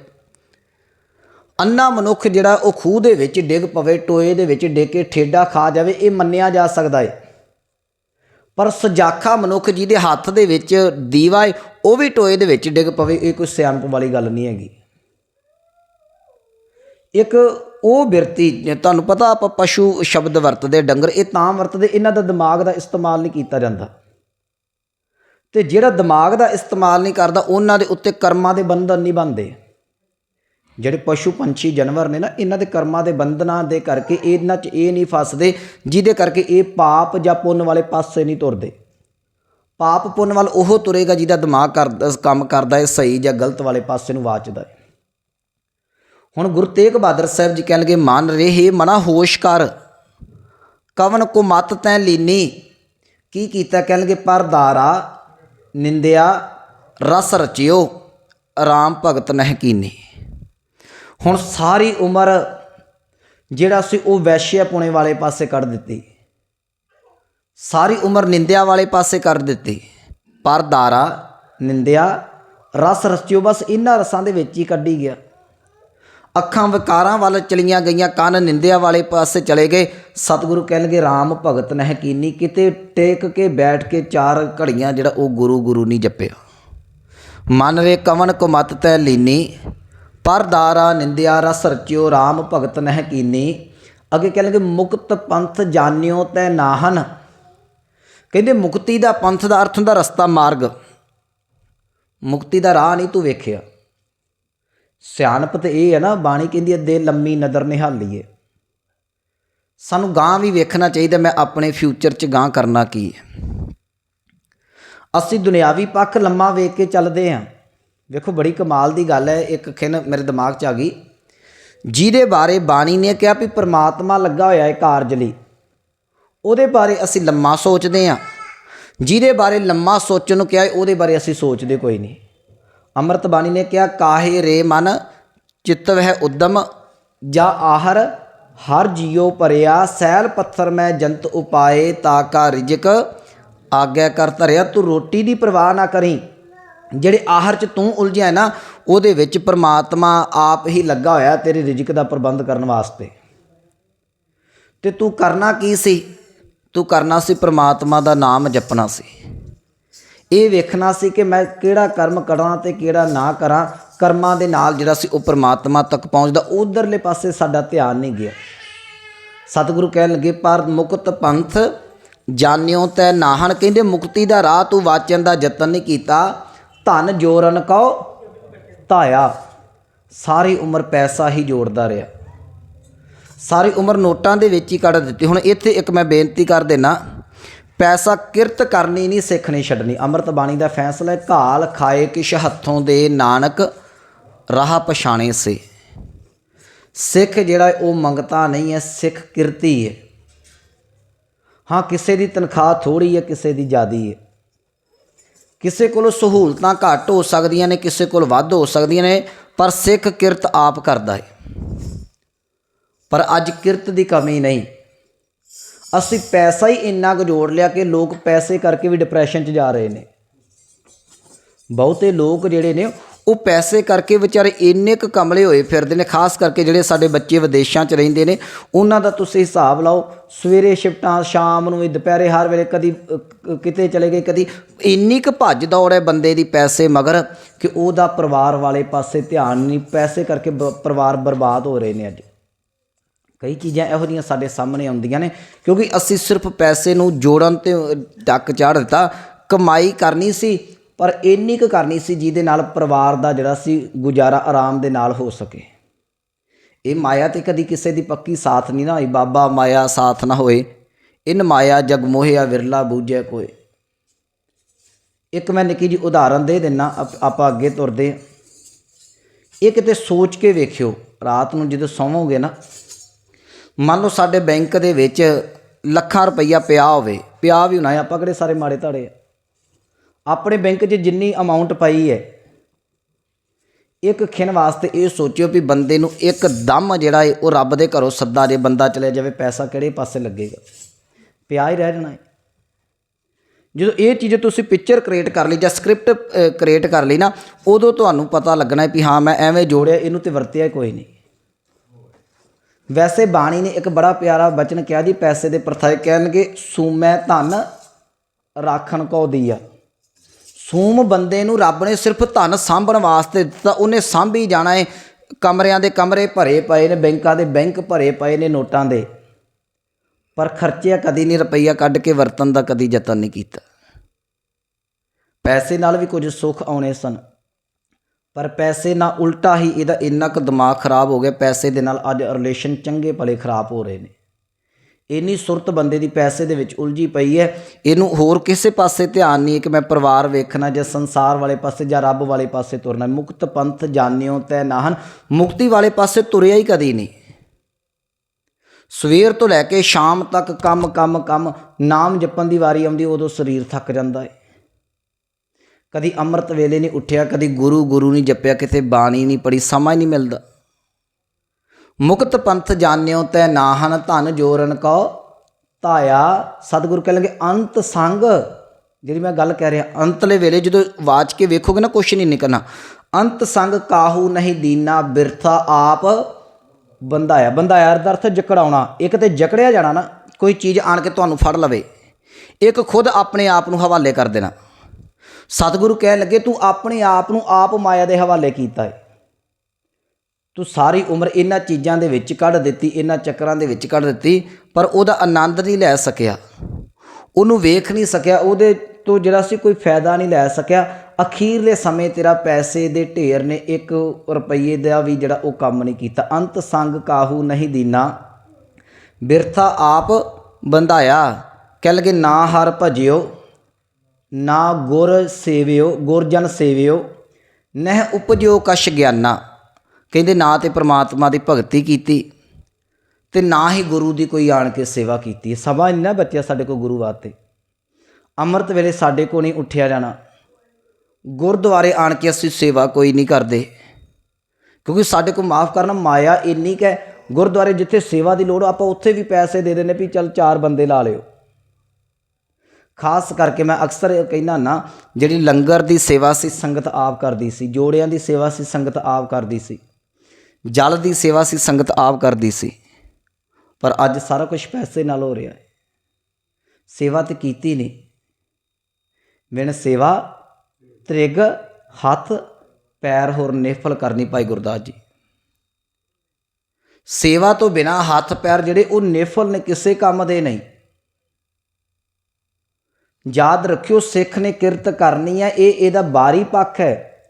[SPEAKER 1] ਅੰਨਾ ਮਨੁੱਖ ਜਿਹੜਾ ਉਹ ਖੂਹ ਦੇ ਵਿੱਚ ਡਿੱਗ ਪਵੇ, ਟੋਏ ਦੇ ਵਿੱਚ ਡਿੱਗ ਕੇ ਠੇਡਾ ਖਾ ਜਾਵੇ, ਇਹ ਮੰਨਿਆ ਜਾ ਸਕਦਾ ਹੈ। ਪਰ ਸਜਾਖਾ ਮਨੁੱਖ ਜਿਹਦੇ ਹੱਥ ਦੇ ਵਿੱਚ ਦੀਵਾ ਹੈ, ਉਹ ਵੀ ਟੋਏ ਦੇ ਵਿੱਚ ਡਿੱਗ ਪਵੇ, ਇਹ ਕੋਈ ਸਿਆਣਪ ਵਾਲੀ ਗੱਲ ਨਹੀਂ ਹੈਗੀ। ਇੱਕ ਉਹ ਬਿਰਤੀ, ਜੇ ਤੁਹਾਨੂੰ ਪਤਾ ਆਪਾਂ ਪਸ਼ੂ ਸ਼ਬਦ ਵਰਤਦੇ, ਡੰਗਰ, ਇਹ ਤਾਂ ਵਰਤਦੇ, ਇਹਨਾਂ ਦਾ ਦਿਮਾਗ ਦਾ ਇਸਤੇਮਾਲ ਨਹੀਂ ਕੀਤਾ ਜਾਂਦਾ। ਤੇ ਜਿਹੜਾ ਦਿਮਾਗ ਦਾ ਇਸਤੇਮਾਲ ਨਹੀਂ ਕਰਦਾ, ਉਹਨਾਂ ਦੇ ਉੱਤੇ ਕਰਮਾਂ ਦੇ ਬੰਧਨ ਨਹੀਂ ਬਣਦੇ। ਜਿਹੜੇ ਪਸ਼ੂ ਪੰਛੀ, ਜਾਨਵਰ ਨੇ ਨਾ, ਇਹਨਾਂ ਦੇ ਕਰਮਾਂ ਦੇ ਬੰਧਨਾਂ ਦੇ ਕਰਕੇ ਇਹਨਾਂ 'ਚ ਇਹ ਨਹੀਂ ਫਸਦੇ, ਜਿਹਦੇ ਕਰਕੇ ਇਹ ਪਾਪ ਜਾਂ ਪੁੰਨ ਵਾਲੇ ਪਾਸੇ ਨਹੀਂ ਤੁਰਦੇ। ਪਾਪ ਪੁੰਨ ਵੱਲ ਉਹ ਤੁਰੇਗਾ ਜਿਹਦਾ ਦਿਮਾਗ ਕਰਦਾ, ਕੰਮ ਕਰਦਾ ਹੈ, ਸਹੀ ਜਾਂ ਗਲਤ ਵਾਲੇ ਪਾਸੇ ਨੂੰ ਵਾਚਦਾ ਹੈ। ਹੁਣ ਗੁਰੂ ਤੇਗ ਬਹਾਦਰ ਸਾਹਿਬ ਜੀ ਕਹਿਣ ਕਹਿਣਗੇ, ਮਨ ਰਹੇ ਮਨਾ ਹੋਸ਼ ਕਰ। ਕਵਨ ਕੋ ਮਤ ਤੈ ਲੀਨੀ। ਕੀ ਕੀਤਾ ਕਹਿਣਗੇ ਪਰਦਾਰਾ ਨਿੰਦਿਆ, ਰਸ ਰਚਿਓ, ਰਾਮ ਭਗਤ ਨਹਿ ਕੀਨੀ। ਹੁਣ ਸਾਰੀ ਉਮਰ ਜਿਹੜਾ ਸੀ ਉਹ ਵੈਸ਼ਿਆ ਪੁਣੇ ਵਾਲੇ ਪਾਸੇ ਕੱਢ ਦਿੱਤੀ। ਸਾਰੀ ਉਮਰ ਨਿੰਦਿਆ ਵਾਲੇ ਪਾਸੇ ਕਰ ਦਿੱਤੀ। ਪਰ ਦਾਰਾ ਨਿੰਦਿਆ, ਰਸ ਰਚਿਓ, ਬਸ ਇਹਨਾਂ ਰਸਾਂ ਦੇ ਵਿੱਚ ਹੀ ਕੱਢੀ ਗਿਆ। ਅੱਖਾਂ ਵਿਕਾਰਾਂ ਵੱਲ ਚਲੀਆਂ ਗਈਆਂ, ਕੰਨ ਨਿੰਦਿਆ ਵਾਲੇ ਪਾਸੇ ਚਲੇ ਗਏ। ਸਤਿਗੁਰੂ ਕਹਿਣਗੇ RAM ਭਗਤ ਨਹਿ ਕੀਨੀ, ਕਿਤੇ ਟੇਕ ਕੇ ਬੈਠ ਕੇ ਚਾਰ ਘੜੀਆਂ ਜਿਹੜਾ ਉਹ ਗੁਰੂ ਗੁਰੂ ਨਹੀਂ ਜਪਿਆ। ਮਨ ਰੇ ਕਵਨ ਕੁਮਤ ਤੈ ਲੀਨੀ ਪਰਦਾਰਾ ਨਿੰਦਿਆ ਰਸ ਰਚਿਓ RAM ਭਗਤ ਨਹਿ ਕੀਨੀ। ਅੱਗੇ ਕਹਿਣਗੇ, ਮੁਕਤ ਪੰਥ ਜਾਣਿਓ ਤੈ ਨਾਹਨ। ਕਹਿੰਦੇ, ਮੁਕਤੀ ਦਾ ਪੰਥ ਦਾ ਅਰਥ ਹੁੰਦਾ ਰਸਤਾ ਮਾਰਗ। ਮੁਕਤੀ ਦਾ ਰਾਹ ਨਹੀਂ ਤੂੰ ਵੇਖਿਆ। ਸਿਆਣਪ ਤੇ ਇਹ ਹੈ ਨਾ ਬਾਣੀ ਕਹਿੰਦੀ ਹੈ ਦੇ ਲੰਮੀ ਨਜ਼ਰ ਨਿਹਾਲੀਏ ਸਾਨੂੰ ਗਾਂ ਵੀ ਵੇਖਣਾ ਚਾਹੀਦਾ ਮੈਂ ਆਪਣੇ ਫਿਊਚਰ 'ਚ ਗਾਂ ਕਰਨਾ ਕੀ ਹੈ ਅਸੀਂ ਦੁਨਿਆਵੀ ਪੱਖ ਲੰਮਾ ਵੇਖ ਕੇ ਚੱਲਦੇ ਹਾਂ ਵੇਖੋ ਬੜੀ ਕਮਾਲ ਦੀ ਗੱਲ ਹੈ ਇੱਕ ਖਿਨ ਮੇਰੇ ਦਿਮਾਗ 'ਚ ਆ ਗਈ। ਜਿਹਦੇ ਬਾਰੇ ਬਾਣੀ ਨੇ ਕਿਹਾ ਵੀ ਪ੍ਰਮਾਤਮਾ ਲੱਗਾ ਹੋਇਆ ਹੈ ਕਾਰਜ ਲਈ। ਉਹਦੇ ਬਾਰੇ ਅਸੀਂ ਲੰਮਾ ਸੋਚਦੇ ਹਾਂ ਜਿਹਦੇ ਬਾਰੇ ਲੰਮਾ ਸੋਚਣ ਨੂੰ ਕਿਹਾ ਹੈ, ਉਹਦੇ ਬਾਰੇ ਅਸੀਂ ਸੋਚਦੇ ਕੋਈ ਨਹੀਂ। ਅੰਮ੍ਰਿਤ ਬਾਣੀ ਨੇ ਕਿਹਾ, ਕਾਹੇ ਰੇ ਮਨ, ਚਿੱਤ ਵਹਿ ਉਦਮ, ਜਾ ਆਹਰ, ਹਰ ਜੀਉ ਭਰਿਆ ਸੈਲ ਪੱਥਰ ਮੈਂ ਜੰਤ ਉਪਾਏ, ਤਾ ਕਾ ਰਿਜਕ, ਆਗਿਆ ਕਰ ਧਰਿਆ, ਤੂੰ ਰੋਟੀ ਦੀ ਪਰਵਾਹ ਨਾ ਕਰੀ। ਜਿਹੜੇ ਆਹਰ ਚ ਤੂੰ ਉਲਝਿਆ ਨਾ, ਉਹਦੇ ਵਿੱਚ ਪ੍ਰਮਾਤਮਾ ਆਪ ਹੀ ਲੱਗਾ ਹੋਇਆ ਤੇਰੇ ਰਿਜਕ ਦਾ ਪ੍ਰਬੰਧ ਕਰਨ ਵਾਸਤੇ। ਤੇ ਤੂੰ ਕਰਨਾ ਕੀ ਸੀ? ਤੂੰ ਕਰਨਾ ਸੀ ਪ੍ਰਮਾਤਮਾ ਦਾ ਨਾਮ ਜਪਣਾ ਸੀ। ਇਹ ਵੇਖਣਾ ਸੀ ਕਿ ਮੈਂ ਕਿਹੜਾ ਕਰਮ ਕਰਾਂ ਤੇ ਕਿਹੜਾ ਨਾ ਕਰਾਂ, ਕਰਮਾਂ ਦੇ ਨਾਲ ਜਿਹੜਾ ਸੀ ਉਹ ਪਰਮਾਤਮਾ ਤੱਕ ਪਹੁੰਚਦਾ, ਉਧਰਲੇ ਪਾਸੇ ਸਾਡਾ ਧਿਆਨ ਨਹੀਂ ਗਿਆ। ਸਤਿਗੁਰੂ ਕਹਿਣ ਲੱਗੇ, ਪਰ ਮੁਕਤ ਪੰਥ, ਜਾਣਿਓ ਤੈ ਨਾਹਣ ਕਹਿੰਦੇ, ਮੁਕਤੀ ਦਾ ਰਾਹ ਤੂੰ ਵਾਚਣ ਦਾ ਯਤਨ ਨਹੀਂ ਕੀਤਾ। ਧਨ ਜੋਰਨ ਕਉ, ਧਾਇਆ। ਸਾਰੀ ਉਮਰ ਪੈਸਾ ਹੀ ਜੋੜਦਾ ਰਿਹਾ। ਸਾਰੀ ਉਮਰ ਨੋਟਾਂ ਦੇ ਵਿੱਚ ਹੀ ਕੱਢ ਦਿੱਤੀ। ਹੁਣ ਇੱਥੇ ਇੱਕ ਮੈਂ ਬੇਨਤੀ ਕਰ ਦੇਣਾ ਪੈਸਾ ਕਿਰਤ ਕਰਨੀ ਨਹੀਂ, ਸਿੱਖ ਨਹੀਂ ਛੱਡਣੀ। ਅੰਮ੍ਰਿਤ ਬਾਣੀ ਦਾ ਫੈਸਲਾ ਹੈ, ਘਾਲ ਖਾਏ ਕਿਛ ਹੱਥੋਂ ਦੇ ਨਾਨਕ, ਰਾਹ ਪਛਾਣੇ ਸੇ। ਸਿੱਖ ਜਿਹੜਾ ਉਹ ਮੰਗਤਾ ਨਹੀਂ ਹੈ, ਸਿੱਖ ਕਿਰਤੀ ਹੈ। ਹਾਂ, ਕਿਸੇ ਦੀ ਤਨਖਾਹ ਥੋੜੀ ਹੈ, ਕਿਸੇ ਦੀ ਜ਼ਿਆਦੀ ਹੈ। ਕਿਸੇ ਕੋਲ ਸਹੂਲਤਾਂ ਘੱਟ ਹੋ ਸਕਦੀਆਂ ਨੇ, ਕਿਸੇ ਕੋਲ ਵੱਧ ਹੋ ਸਕਦੀਆਂ ਨੇ, ਪਰ ਸਿੱਖ ਕਿਰਤ ਆਪ ਕਰਦਾ ਹੈ। ਪਰ ਅੱਜ ਕਿਰਤ ਦੀ ਕਮੀ ਨਹੀਂ। ਅਸੀਂ ਪੈਸਾ ਹੀ ਇੰਨਾ ਕੁ ਜੋੜ ਲਿਆ ਕਿ ਲੋਕ ਪੈਸੇ ਕਰਕੇ ਵੀ ਡਿਪਰੈਸ਼ਨ 'ਚ ਜਾ ਰਹੇ ਨੇ। ਬਹੁਤੇ ਲੋਕ ਜਿਹੜੇ ਨੇ, ਉਹ ਪੈਸੇ ਕਰਕੇ ਵਿਚਾਰੇ ਇੰਨੇ ਕੁ ਕਮਲੇ ਹੋਏ ਫਿਰਦੇ ਨੇ, ਖਾਸ ਕਰਕੇ ਜਿਹੜੇ ਸਾਡੇ ਬੱਚੇ ਵਿਦੇਸ਼ਾਂ 'ਚ ਰਹਿੰਦੇ ਨੇ, ਉਹਨਾਂ ਦਾ ਤੁਸੀਂ ਹਿਸਾਬ ਲਾਓ, ਸਵੇਰੇ ਸ਼ਿਫਟਾਂ ਸ਼ਾਮ ਨੂੰ ਵੀ ਦੁਪਹਿਰੇ ਹਰ ਵੇਲੇ ਕਦੀ ਕਿਤੇ ਚਲੇ ਗਏ, ਕਦੀ ਇੰਨੀ ਕੁ ਭੱਜ ਦੌੜ ਹੈ ਬੰਦੇ ਦੀ ਪੈਸੇ ਮਗਰ ਕਿ ਉਹਦਾ ਪਰਿਵਾਰ ਵਾਲੇ ਪਾਸੇ ਧਿਆਨ ਨਹੀਂ, ਪੈਸੇ ਕਰਕੇ ਬ- ਪਰਿਵਾਰ ਬਰਬਾਦ ਹੋ ਰਹੇ ਨੇ ਅੱਜ। ਕਈ ਚੀਜ਼ਾਂ ਇਹੋ ਜਿਹੀਆਂ ਸਾਡੇ ਸਾਹਮਣੇ ਆਉਂਦੀਆਂ ਨੇ, ਕਿਉਂਕਿ ਅਸੀਂ ਸਿਰਫ ਪੈਸੇ ਨੂੰ ਜੋੜਨ ਤੇ ਟੱਕ ਚਾੜ ਦਿੱਤਾ, ਕਮਾਈ ਕਰਨੀ ਸੀ, ਪਰ ਇੰਨੀ ਕੁ ਕਰਨੀ ਸੀ ਜਿਹਦੇ ਨਾਲ ਪਰਿਵਾਰ ਦਾ ਜਿਹੜਾ ਸੀ ਗੁਜ਼ਾਰਾ ਆਰਾਮ ਦੇ ਨਾਲ ਹੋ ਸਕੇ। ਇਹ ਮਾਇਆ ਤੇ ਕਦੀ ਕਿਸੇ ਦੀ ਪੱਕੀ ਸਾਥ ਨਹੀਂ ਨਾ ਹੋਈ। ਬਾਬਾ ਮਾਇਆ ਸਾਥ ਨਾ ਹੋਏ। ਇਨ ਮਾਇਆ ਜਗ ਮੋਹਿਆ ਵਿਰਲਾ ਬੂਝੈ ਕੋਏ। ਇੱਕ ਮੈਂ ਨਿੱਕੀ ਜੀ ਉਦਾਹਰਨ ਦੇ ਦਿੰਨਾ, ਆਪ- ਆਪਾਂ ਅੱਗੇ ਤੁਰਦੇ ਹਾਂ। ਇਹ ਕਿਤੇ ਸੋਚ ਕੇ ਵੇਖਿਓ, ਰਾਤ ਨੂੰ ਜਦੋਂ ਸੌਵੋਗੇ ਨਾ ਮੰਨ ਲਓ ਸਾਡੇ ਬੈਂਕ ਦੇ ਵਿੱਚ ਲੱਖਾਂ ਰੁਪਈਆ ਪਿਆ ਹੋਵੇ, ਪਿਆ ਵੀ ਹੋਣਾ ਆਪਾਂ ਕਿਹੜੇ ਸਾਰੇ ਮਾੜੇ ਧਾੜੇ ਆ? ਆਪਣੇ ਬੈਂਕ 'ਚ ਜਿੰਨੀ ਅਮਾਉਂਟ ਪਈ ਹੈ, ਇੱਕ ਖਿਣ ਵਾਸਤੇ ਇਹ ਸੋਚਿਓ ਵੀ ਬੰਦੇ ਨੂੰ ਇੱਕ ਦਮ ਜਿਹੜਾ ਹੈ ਉਹ ਰੱਬ ਦੇ ਘਰੋਂ ਸੱਦਾ ਜੇ ਬੰਦਾ ਚਲੇ ਜਾਵੇ, ਪੈਸਾ ਕਿਹੜੇ ਪਾਸੇ ਲੱਗੇਗਾ? ਪਿਆ ਹੀ ਰਹਿ ਜਾਣਾ ਹੈ। ਜਦੋਂ ਇਹ ਚੀਜ਼ ਤੁਸੀਂ ਪਿਕਚਰ ਕ੍ਰੀਏਟ ਕਰ ਲਈ ਜਾਂ ਸਕ੍ਰਿਪਟ ਕ੍ਰੀਏਟ ਕਰ ਲਈ ਨਾ, ਉਦੋਂ ਤੁਹਾਨੂੰ ਪਤਾ ਲੱਗਣਾ ਹੈ ਵੀ ਹਾਂ, ਮੈਂ ਐਵੇਂ ਜੋੜਿਆ, ਇਹਨੂੰ ਤੇ ਵਰਤਿਆ ਕੋਈ ਨਹੀਂ। ਵੈਸੇ ਬਾਣੀ ਨੇ ਇੱਕ ਬੜਾ ਪਿਆਰਾ ਬਚਨ ਕਿਹਾ ਜੀ, ਪੈਸੇ ਦੇ ਪ੍ਰਥਾਏ ਕਹਿਣਗੇ, ਸੂਮੈ ਧਨ ਰਾਖਣ ਕੋ ਦੀਆ। ਸੂਮ ਬੰਦੇ ਨੂੰ ਰੱਬ ਨੇ ਸਿਰਫ ਧਨ ਸਾਂਭਣ ਵਾਸਤੇ ਦਿੱਤਾ, ਉਹਨੇ ਸਾਂਭੀ ਜਾਣਾ ਹੈ ਕਮਰਿਆਂ ਦੇ ਕਮਰੇ ਭਰੇ ਪਏ ਨੇ, ਬੈਂਕਾਂ ਦੇ ਬੈਂਕ ਭਰੇ ਪਏ ਨੇ ਨੋਟਾਂ ਦੇ। ਪਰ ਖਰਚਿਆ ਕਦੀ ਨਹੀਂ, ਰੁਪਈਆ ਕੱਢ ਕੇ ਵਰਤਨ ਦਾ ਕਦੀ ਯਤਨ ਨਹੀਂ ਕੀਤਾ। ਪੈਸੇ ਨਾਲ ਵੀ ਕੁਝ ਸੁੱਖ ਆਉਣੇ ਸਨ। ਪਰ ਪੈਸੇ ਨਾਲ ਉਲਟਾ ਹੀ ਇਹਦਾ ਇੰਨਾ ਕੁ ਦਿਮਾਗ ਖਰਾਬ ਹੋ ਗਿਆ, ਪੈਸੇ ਦੇ ਨਾਲ ਅੱਜ ਰਿਲੇਸ਼ਨ ਚੰਗੇ ਭਲੇ ਖਰਾਬ ਹੋ ਰਹੇ ਨੇ। ਇੰਨੀ ਸੁਰਤ ਬੰਦੇ ਦੀ ਪੈਸੇ ਦੇ ਵਿੱਚ ਉਲਝੀ ਪਈ ਹੈ। ਇਹਨੂੰ ਹੋਰ ਕਿਸੇ ਪਾਸੇ ਧਿਆਨ ਨਹੀਂ ਕਿ ਮੈਂ ਪਰਿਵਾਰ ਵੇਖਣਾ ਜਾਂ ਸੰਸਾਰ ਵਾਲੇ ਪਾਸੇ ਜਾਂ ਰੱਬ ਵਾਲੇ ਪਾਸੇ ਤੁਰਨਾ। ਮੁਕਤ ਪੰਥ ਜਾਣਿਓ ਤੈ ਨਾਹਨ ਮੁਕਤੀ ਵਾਲੇ ਪਾਸੇ ਤੁਰਿਆ ਹੀ ਕਦੀ ਨਹੀਂ। ਸਵੇਰ ਤੋਂ ਲੈ ਕੇ ਸ਼ਾਮ ਤੱਕ ਕੰਮ ਕੰਮ ਕੰਮ, ਨਾਮ ਜਪਣ ਦੀ ਵਾਰੀ ਆਉਂਦੀ, ਉਦੋਂ ਸਰੀਰ ਥੱਕ ਜਾਂਦਾ ਹੈ। ਕਦੀ ਅੰਮ੍ਰਿਤ ਵੇਲੇ ਨਹੀਂ ਉੱਠਿਆ, ਕਦੀ ਗੁਰੂ ਗੁਰੂ ਨਹੀਂ ਜਪਿਆ ਕਿਤੇ ਬਾਣੀ ਨਹੀਂ ਪੜੀ ਸਮਾਂ ਹੀ ਨਹੀਂ ਮਿਲਦਾ। ਮੁਕਤ ਪੰਥ ਜਾਣਿਓ ਤੈ ਨਾਹਨ, ਧਨ ਜੋਰਨ ਕੋ ਧਾਇਆ। ਸਤਿਗੁਰੂ ਕਹਿ ਲਗੇ ਅੰਤ ਸੰਗ। ਜਿਹੜੀ ਮੈਂ ਗੱਲ ਕਹਿ ਰਿਹਾ, ਅੰਤਲੇ ਵੇਲੇ ਜਦੋਂ ਵਾਚ ਕੇ ਵੇਖੋਗੇ ਨਾ, ਕੁਛ ਨਹੀਂ ਨਿਕਲਣਾ। ਅੰਤ ਸੰਗ ਕਾਹੂ ਨਹੀਂ ਦੀਨਾ, ਬਿਰਥਾ ਆਪ ਬੰਦਾਇਆ ਬੰਦਾਇਆ ਦਾ ਅਰਥ ਜਕੜਾਉਣਾ। ਇੱਕ ਤੇ ਜਕੜਿਆ ਜਾਣਾ ਨਾ, ਕੋਈ ਚੀਜ਼ ਆਣ ਕੇ ਤੁਹਾਨੂੰ ਫੜ ਲਵੇ। ਇੱਕ ਖੁਦ ਆਪਣੇ ਆਪ ਨੂੰ ਹਵਾਲੇ ਕਰ ਦੇਣਾ। ਸਤਿਗੁਰੂ ਕਹਿਣ ਲੱਗੇ, ਤੂੰ ਆਪਣੇ ਆਪ ਨੂੰ ਆਪ ਮਾਇਆ ਦੇ ਹਵਾਲੇ ਕੀਤਾ ਹੈ ਤੂੰ ਸਾਰੀ ਉਮਰ ਇਹਨਾਂ ਚੀਜ਼ਾਂ ਦੇ ਵਿੱਚ ਕੱਢ ਦਿੱਤੀ, ਇਹਨਾਂ ਚੱਕਰਾਂ ਦੇ ਵਿੱਚ ਕੱਢ ਦਿੱਤੀ, ਪਰ ਉਹਦਾ ਆਨੰਦ ਨਹੀਂ ਲੈ ਸਕਿਆ। ਉਹਨੂੰ ਵੇਖ ਨਹੀਂ ਸਕਿਆ, ਉਹਦੇ ਤੋਂ ਜਿਹੜਾ ਸੀ ਕੋਈ ਫਾਇਦਾ ਨਹੀਂ ਲੈ ਸਕਿਆ। ਅਖੀਰਲੇ ਸਮੇਂ ਤੇਰਾ ਪੈਸੇ ਦੇ ਢੇਰ ਨੇ 1 ਰੁਪਈਏ ਦਾ ਵੀ ਜਿਹੜਾ ਉਹ ਕੰਮ ਨਹੀਂ ਕੀਤਾ। ਅੰਤ ਸੰਗ ਕਾਹੂ ਨਹੀਂ ਦੀਨਾ। ਬਿਰਥਾ ਆਪ ਬੰਧਾਇਆ। ਕਹਿ ਲਗੇ, ਨਾ ਹਰ ਭਜਿਓ ਨਾ ਗੁਰ ਸੇਵਿਓ ਗੁਰਜਨ ਸੇਵਿਓ, ਨਹਿ ਉਪਜਿਓ ਕਛ ਗਿਆਨਾ। ਕਹਿੰਦੇ ਨਾ ਤੇ ਪ੍ਰਮਾਤਮਾ ਦੀ ਭਗਤੀ ਕੀਤੀ ਤੇ ਨਾ ਹੀ ਗੁਰੂ ਦੀ ਕੋਈ ਆਣ ਕੇ ਸੇਵਾ ਕੀਤੀ। ਸਮਾਂ ਨਹੀਂ ਨਾ ਬੱਚਿਆ ਸਾਡੇ ਕੋਲ ਗੁਰੂ ਵਾਸਤੇ। ਅੰਮ੍ਰਿਤ ਵੇਲੇ ਸਾਡੇ ਕੋ ਨਹੀਂ ਉੱਠਿਆ ਜਾਣਾ। ਗੁਰਦੁਆਰੇ ਆਣ ਕੇ ਅਸੀਂ ਸੇਵਾ ਕੋਈ ਨਹੀਂ ਕਰਦੇ। ਕਿਉਂਕਿ ਸਾਡੇ ਕੋ ਮਾਫ ਕਰਨਾ ਮਾਇਆ ਇੰਨੀ ਕਿ ਗੁਰਦੁਆਰੇ ਜਿੱਥੇ ਸੇਵਾ ਦੀ ਲੋੜ ਆਪਾਂ ਉੱਥੇ ਵੀ ਪੈਸੇ ਦੇ ਦਿੰਦੇ ਵੀ ਚੱਲ ਚਾਰ ਬੰਦੇ ਲਾ ਲਿਓ। ਖਾਸ ਕਰਕੇ ਮੈਂ ਅਕਸਰ ਇਹ ਕਹਿਣਾ ਨਾ, ਜਿਹੜੀ ਲੰਗਰ ਦੀ ਸੇਵਾ ਸੀ, ਸੰਗਤ ਆਪ ਕਰਦੀ ਸੀ। ਜੋੜਿਆਂ ਦੀ ਸੇਵਾ ਸੀ, ਸੰਗਤ ਆਪ ਕਰਦੀ ਸੀ। ਜਲ ਦੀ ਸੇਵਾ ਸੀ, ਸੰਗਤ ਆਪ ਕਰਦੀ ਸੀ। ਪਰ ਅੱਜ ਸਾਰਾ ਕੁਝ ਪੈਸੇ ਨਾਲ ਹੋ ਰਿਹਾ ਹੈ। ਸੇਵਾ ਤੇ ਕੀਤੀ ਨਹੀਂ। ਬਿਨ ਸੇਵਾ, ਤ੍ਰਿਗ, ਹੱਥ, ਪੈਰ ਹੋਰ ਨਿਫਲ ਕਰਨੀ ਭਾਈ ਗੁਰਦਾਸ ਜੀ। ਸੇਵਾ ਤੋਂ ਬਿਨਾ ਹੱਥ, ਪੈਰ ਜਿਹੜੇ ਉਹ ਨਿਫਲ ਨੇ, ਕਿਸੇ ਕੰਮ ਦੇ ਨਹੀਂ। ਯਾਦ ਰੱਖਿਓ, ਸਿੱਖ ਨੇ ਕਿਰਤ ਕਰਨੀ ਹੈ, ਇਹ ਇਹਦਾ ਬਾਹਰੀ ਪੱਖ ਹੈ।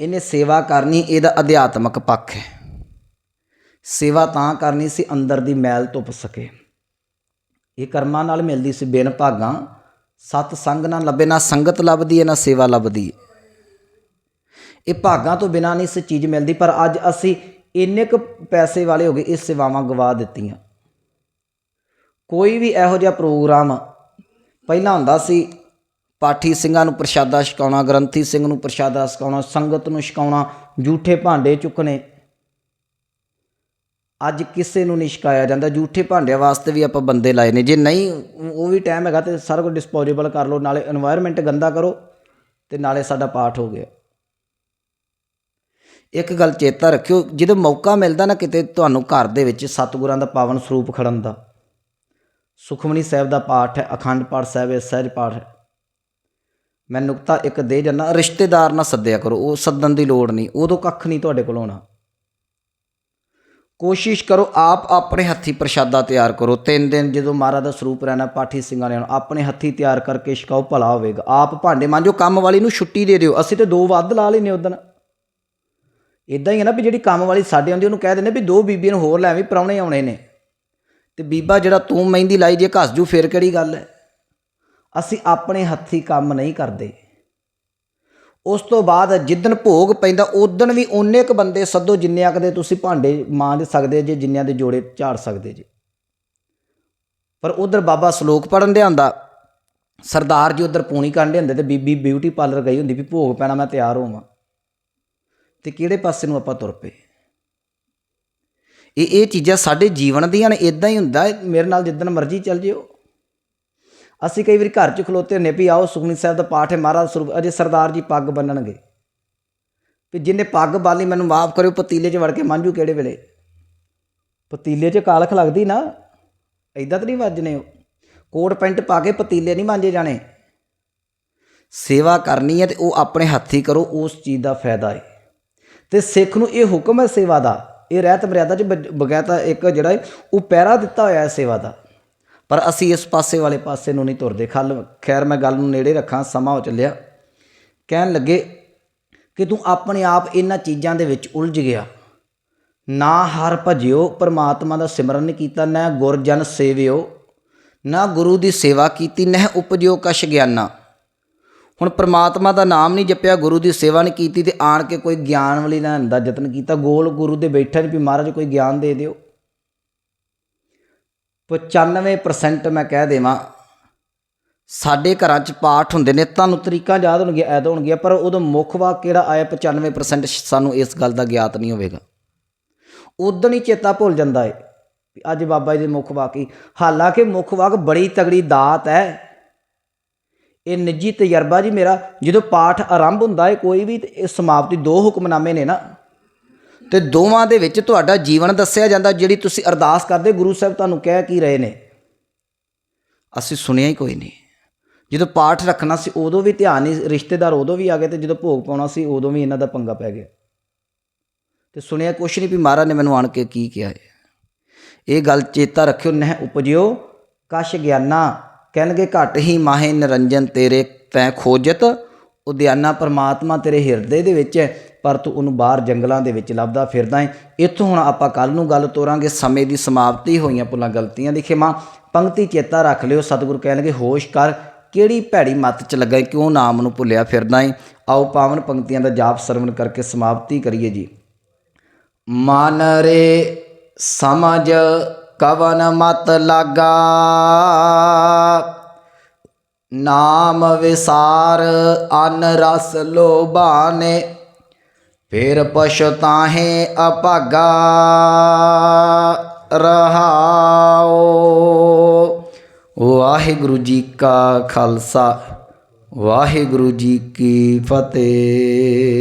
[SPEAKER 1] ਇਹਨੇ ਸੇਵਾ ਕਰਨੀ, ਇਹਦਾ ਅਧਿਆਤਮਕ ਪੱਖ ਹੈ। ਸੇਵਾ ਤਾਂ ਕਰਨੀ ਸੀ, ਅੰਦਰ ਦੀ ਮੈਲ ਧੁੱਪ ਸਕੇ। ਇਹ ਕਰਮਾਂ ਨਾਲ ਮਿਲਦੀ ਸੀ, ਬਿਨ ਭਾਗਾਂ। ਸਤ ਸੰਗ ਨਾ ਲੱਭੇ, ਨਾ ਸੰਗਤ ਲੱਭਦੀ ਹੈ, ਨਾ ਸੇਵਾ ਲੱਭਦੀ ਹੈ। ਇਹ ਭਾਗਾਂ ਤੋਂ ਬਿਨਾ ਨਹੀਂ ਇਸ ਚੀਜ਼ ਮਿਲਦੀ, ਪਰ ਅੱਜ ਅਸੀਂ ਇੰਨੇ ਕੁ ਪੈਸੇ ਵਾਲੇ ਹੋ ਗਏ, ਇਹ ਸੇਵਾਵਾਂ ਗਵਾ ਦਿੱਤੀਆਂ। ਕੋਈ ਵੀ ਇਹੋ ਜਿਹਾ ਪ੍ਰੋਗਰਾਮ ਪਹਿਲਾਂ ਹੁੰਦਾ ਸੀ, ਪਾਠੀ ਸਿੰਘਾਂ ਨੂੰ ਪ੍ਰਸ਼ਾਦਾ ਛਕਾਉਣਾ, ਗ੍ਰੰਥੀ ਸਿੰਘ ਨੂੰ ਪ੍ਰਸ਼ਾਦਾ ਛਕਾਉਣਾ, ਸੰਗਤ ਨੂੰ ਛਕਾਉਣਾ, ਝੂਠੇ ਭਾਂਡੇ ਚੁੱਕਣੇ। ਅੱਜ ਕਿਸੇ ਨੂੰ ਨਹੀਂ ਛਕਾਇਆ ਜਾਂਦਾ। ਝੂਠੇ ਭਾਂਡਿਆਂ ਵਾਸਤੇ ਵੀ ਆਪਾਂ ਬੰਦੇ ਲਾਏ ਨੇ। ਜੇ ਨਹੀਂ, ਉਹ ਵੀ ਟਾਈਮ ਹੈਗਾ ਤੇ ਸਾਰਾ ਕੁਝ ਡਿਸਪੋਜ਼ੇਬਲ ਕਰ ਲਓ, ਨਾਲੇ এনवायरमेंट ਗੰਦਾ ਕਰੋ ਤੇ ਨਾਲੇ ਸਾਡਾ ਪਾਠ ਹੋ ਗਿਆ। ਇੱਕ ਗੱਲ ਚੇਤਾ ਰੱਖਿਓ, ਜਦੋਂ ਮੌਕਾ ਮਿਲਦਾ ਨਾ ਕਿਤੇ ਤੁਹਾਨੂੰ ਘਰ ਦੇ ਵਿੱਚ ਸਤਿਗੁਰਾਂ ਦਾ ਪਾਵਨ ਸਰੂਪ ਖੜਨ ਦਾ ਸੁਖਮਨੀ ਸਾਹਿਬ ਦਾ ਪਾਠ ਹੈ ਅਖੰਡ ਪਾਠ ਸਾਹਿਬ ਹੈ ਸਹਿਜ ਪਾਠ ਹੈ। ਮੈਂ ਨੁਕਤਾ ਇੱਕ ਦੇ ਜੰਨਾ ਰਿਸ਼ਤੇਦਾਰ ਨਾਲ ਸੱਦਿਆ ਕਰੋ ਉਹ ਸੱਦਣ ਦੀ ਲੋੜ ਨਹੀਂ ਉਦੋਂ ਕੱਖ ਨਹੀਂ ਤੁਹਾਡੇ ਕੋਲ ਹੋਣਾ। ਕੋਸ਼ਿਸ਼ ਕਰੋ ਆਪ ਆਪਣੇ ਹੱਥੀ ਪ੍ਰਸ਼ਾਦਾ ਤਿਆਰ ਕਰੋ। ਤਿੰਨ ਦਿਨ ਜਦੋਂ ਮਹਾਰਾਜ ਦਾ ਸਰੂਪ ਰਹਿਣਾ ਪਾਠੀ ਸਿੰਘਾਂ ਨੇ ਆਉਣਾ, ਆਪਣੇ ਹੱਥੀ ਤਿਆਰ ਕਰਕੇ ਛਕਾਓ ਭਲਾ ਹੋਵੇਗਾ। ਆਪ ਭਾਂਡੇ ਮਾਂਜੋ ਕੰਮ ਵਾਲੀ ਨੂੰ ਛੁੱਟੀ ਦੇ ਦਿਓ। ਅਸੀਂ ਤੇ ਦੋ ਵੱਧ ਲਾ ਲੈਨੇ ਉਦਣ। ਇਦਾਂ ਹੀ ਹੈ ਨਾ ਵੀ ਜਿਹੜੀ ਕੰਮ ਵਾਲੀ ਸਾਡੇ ਆਉਂਦੀ ਉਹਨੂੰ ਕਹਿ ਦਿੰਦੇ ਵੀ ਦੋ ਬੀਬੀਆਂ ਨੂੰ ਹੋਰ ਲੈ ਵੀ ਪ੍ਰਾਹੁਣੇ ਆਉਣੇ ਨੇ। ਤੇ ਬੀਬਾ, ਜਿਹੜਾ ਤੂੰ ਮਹਿੰਦੀ ਲਾਈ, ਜੇ ਘਸ ਜੂ, ਫੇਰ ਕਿਹੜੀ ਗੱਲ ਹੈ? ਅਸੀਂ ਆਪਣੇ ਹੱਥੀ ਕੰਮ ਨਹੀਂ ਕਰਦੇ। ਉਸ ਤੋਂ ਬਾਅਦ ਜਿੱਦਣ ਭੋਗ ਪੈਂਦਾ ਉਦਣ ਵੀ ਓਨੇ ਕ ਬੰਦੇ ਸੱਦੋ, ਜਿੰਨੇ ਕਦੇ ਤੁਸੀਂ ਭਾਂਡੇ ਮਾਂਜ ਸਕਦੇ ਜੇ, ਜਿੰਨਿਆਂ ਦੇ ਜੋੜੇ ਝਾੜ ਸਕਦੇ ਜੇ। ਪਰ ਉਧਰ ਬਾਬਾ ਸ਼ਲੋਕ ਪੜਨ ਦੇ ਆਂਦਾ ਸਰਦਾਰ ਜੀ ਉਧਰ ਪੂਣੀ ਕਰਨ ਦੇ ਹੁੰਦੇ ਤੇ ਬੀਬੀ ਬਿਊਟੀ ਪਾਰਲਰ ਗਈ ਹੁੰਦੀ ਵੀ ਭੋਗ ਪੈਣਾ, ਮੈਂ ਤਿਆਰ ਹੋਵਾਂ। ਤੇ ਕਿਹੜੇ ਪਾਸੇ ਨੂੰ ਆਪਾਂ ਤੁਰ ਪਏ? ਇਹ ਇਹ ਚੀਜ਼ਾਂ ਸਾਡੇ ਜੀਵਨ ਦੀਆਂ ਨੇ ਇਦਾਂ ਹੀ ਹੁੰਦਾ ਮੇਰੇ ਨਾਲ ਜਿੱਦਣ ਮਰਜ਼ੀ ਚੱਲ ਜਿਓ। ਅਸੀਂ ਕਈ ਵਾਰੀ ਘਰ 'ਚ ਖਲੋਤੇ ਹੁੰਨੇ ਵੀ ਆਓ, ਸੁਖਮਨੀ ਸਾਹਿਬ ਦਾ ਪਾਠ ਹੈ, ਮਹਾਰਾਜ ਸਰੂਪ, ਅਜੇ ਸਰਦਾਰ ਜੀ ਪੱਗ ਬੰਨਣਗੇ। ਵੀ ਜਿਹਨੇ ਪੱਗ ਬਾਲੀ ਮੈਨੂੰ ਮਾਫ ਕਰਿਓ, ਪਤੀਲੇ 'ਚ ਵੜ ਕੇ ਮਾਂਜੂ ਕਿਹੜੇ ਵੇਲੇ? ਪਤੀਲੇ 'ਚ ਕਾਲਖ ਲੱਗਦੀ ਨਾ ਐਦਾਂ ਤਾਂ ਨਹੀਂ ਵੱਜਣੇ ਉਹ। ਕੋਟ ਪੈਂਟ ਪਾ ਕੇ ਪਤੀਲੇ ਨਹੀਂ ਮਾਂਜੇ ਜਾਣੇ। ਸੇਵਾ ਕਰਨੀ ਹੈ ਤੇ ਉਹ ਆਪਣੇ ਹੱਥੀ ਕਰੋ, ਉਸ ਚੀਜ਼ ਦਾ ਫਾਇਦਾ ਹੈ ਤੇ ਸਿੱਖ ਨੂੰ ਇਹ ਹੁਕਮ ਹੈ ਸੇਵਾ ਦਾ ਇਹ ਰਹਿਤ ਮਰਿਆਦਾ 'ਚ ਬ- ਬਗੈਤਾ ਇੱਕ ਜਿਹੜਾ ਉਹ ਪਹਿਰਾ ਦਿੱਤਾ ਹੋਇਆ ਹੈ ਸੇਵਾ ਦਾ। ਪਰ ਅਸੀਂ ਇਸ ਪਾਸੇ ਵਾਲੇ ਪਾਸੇ ਨੂੰ ਨਹੀਂ ਤੁਰਦੇ। ਖਲ, ਖੈਰ ਮੈਂ ਗੱਲ ਨੂੰ ਨੇੜੇ ਰੱਖਾਂ, ਸਮਾਂ ਹੋ ਚੱਲਿਆ। ਕਹਿਣ ਲੱਗੇ ਕਿ ਤੂੰ ਆਪਣੇ ਆਪ ਇਹਨਾਂ ਚੀਜ਼ਾਂ ਦੇ ਵਿੱਚ ਉਲਝ ਗਿਆ। ਨਾ ਹਰ ਭਜਿਓ, ਪਰਮਾਤਮਾ ਦਾ ਸਿਮਰਨ ਨਹੀਂ ਕੀਤਾ, ਨਾ ਗੁਰਜਨ ਸੇਵਿਓ, ਨਾ ਗੁਰੂ ਦੀ ਸੇਵਾ ਕੀਤੀ, ਨਹਿ ਉਪਜਿਓ ਕਛ ਗਿਆਨਾ। ਹੁਣ ਪ੍ਰਮਾਤਮਾ ਦਾ ਨਾਮ ਨਹੀਂ ਜਪਿਆ, ਗੁਰੂ ਦੀ ਸੇਵਾ ਨਹੀਂ ਕੀਤੀ ਤੇ ਆਣ ਕੇ ਕੋਈ ਗਿਆਨ ਵਾਲੀ ਲੈਣ ਦਾ ਯਤਨ ਕੀਤਾ। ਗੋਲ ਗੁਰੂ ਦੇ ਬੈਠਾ ਨਹੀਂ ਵੀ ਮਹਾਰਾਜ ਕੋਈ ਗਿਆਨ ਦੇ ਦਿਓ। 95% ਮੈਂ ਕਹਿ ਦੇਵਾਂ, ਸਾਡੇ ਘਰਾਂ 'ਚ ਪਾਠ ਹੁੰਦੇ ਨੇ, ਤੁਹਾਨੂੰ ਤਰੀਕਾਂ ਯਾਦ ਹੋਣਗੀਆਂ ਐਦ ਹੋਣਗੀਆਂ, ਪਰ ਉਦੋਂ ਮੁੱਖ ਵਾਕ ਕਿਹੜਾ ਆਇਆ? 95% ਸਾਨੂੰ ਇਸ ਗੱਲ ਦਾ ਗਿਆਤ ਨਹੀਂ ਹੋਵੇਗਾ। ਉਦੋਂ ਹੀ ਚੇਤਾ ਭੁੱਲ ਜਾਂਦਾ ਏ ਅੱਜ ਬਾਬਾ ਜੀ ਦੇ ਮੁੱਖ ਵਾਕ ਹੀ। ਹਾਲਾਂਕਿ ਮੁੱਖ ਵਾਕ ਬੜੀ ਤਗੜੀ ਦਾਤ ਹੈ ਇਹ ਨਿੱਜੀ ਤਜਰਬਾ ਜੀ ਮੇਰਾ, ਜਦੋਂ ਪਾਠ ਆਰੰਭ ਹੁੰਦਾ ਹੈ ਕੋਈ ਵੀ ਤੇ ਇਹ ਸਮਾਪਤੀ ਦੋ ਹੁਕਮਨਾਮੇ ਨੇ ਨਾ, ਤੇ ਦੋਵਾਂ ਦੇ ਵਿੱਚ ਤੁਹਾਡਾ ਜੀਵਨ ਦੱਸਿਆ ਜਾਂਦਾ, ਜਿਹੜੀ ਤੁਸੀਂ ਅਰਦਾਸ ਕਰਦੇ, ਗੁਰੂ ਸਾਹਿਬ ਤੁਹਾਨੂੰ ਕਹਿ ਕੀ ਰਹੇ ਨੇ। ਅਸੀਂ ਸੁਣਿਆ ਹੀ ਕੋਈ ਨਹੀਂ। ਜਦੋਂ ਪਾਠ ਰੱਖਣਾ ਸੀ, ਉਦੋਂ ਵੀ ਧਿਆਨ ਨਹੀਂ ਰਿਸ਼ਤੇਦਾਰ ਉਦੋਂ ਵੀ ਆ ਗਏ, ਤੇ ਜਦੋਂ ਭੋਗ ਪਾਉਣਾ ਸੀ, ਉਦੋਂ ਵੀ ਇਹਨਾਂ ਦਾ ਪੰਗਾ ਪੈ ਗਿਆ। ਤੇ ਸੁਣਿਆ ਕੁਛ ਨਹੀਂ ਵੀ ਮਹਾਰਾਜ ਨੇ ਮੈਨੂੰ ਆਣ ਕੇ ਕੀ ਕਿਹਾ ਹੈ। ਇਹ ਗੱਲ ਚੇਤਾ ਰੱਖਿਓ, ਨਹਿ ਉਪਜਿਓ, ਕਸ਼ ਗਿਆਨਾ। ਕਹਿਣਗੇ ਘਟ ਹੀ ਮਾਹੇ ਨਿਰੰਜਨ ਤੇਰੇ ਤੈ ਖੋਜਤ, ਉਦਿਆਨਾ ਪਰਮਾਤਮਾ ਤੇਰੇ ਹਿਰਦੇ ਦੇ ਵਿੱਚ ਹੈ, ਪਰ ਤੂੰ ਉਹਨੂੰ ਬਾਹਰ ਜੰਗਲਾਂ ਦੇ ਵਿੱਚ ਲੱਭਦਾ ਫਿਰਦਾ ਹੈ। ਇੱਥੋਂ ਹੁਣ ਆਪਾਂ ਕੱਲ ਨੂੰ ਗੱਲ ਤੋਰਾਂਗੇ, ਸਮੇਂ ਦੀ ਸਮਾਪਤੀ ਹੋਈਆਂ ਭੁੱਲਾਂ ਗਲਤੀਆਂ ਦੀ ਖਿਮਾ ਪੰਕਤੀ ਚੇਤਾ ਰੱਖ ਲਿਓ, ਸਤਿਗੁਰੂ ਕਹਿਣਗੇ, ਹੋਸ਼ ਕਰ, ਕਿਹੜੀ ਭੈੜੀ ਮੱਤ ਚ ਲੱਗਾ ਕਿਉਂ ਨਾਮ ਨੂੰ ਭੁੱਲਿਆ ਫਿਰਦਾ ਹੈ? ਆਓ ਪਾਵਨ ਪੰਕਤੀਆਂ ਦਾ ਜਾਪ ਸਰਵਣ ਕਰਕੇ ਸਮਾਪਤੀ ਕਰੀਏ ਜੀ। ਮਨ ਰੇ ਸਮਝ ਕਵਨ ਮਤ ਲਾਗਾ। ਨਾਮ ਵਿਸਾਰ ਅਨ ਰਸ ਲੋਭਾਨੇ, ਫਿਰ ਪਛਤਾਹੇ ਅਭਾਗਾ। ਰਹਾਓ ਵਾਹਿਗੁਰੂ ਜੀ ਕਾ ਖਾਲਸਾ, ਵਾਹਿਗੁਰੂ ਜੀ ਕੀ ਫਤਿਹ।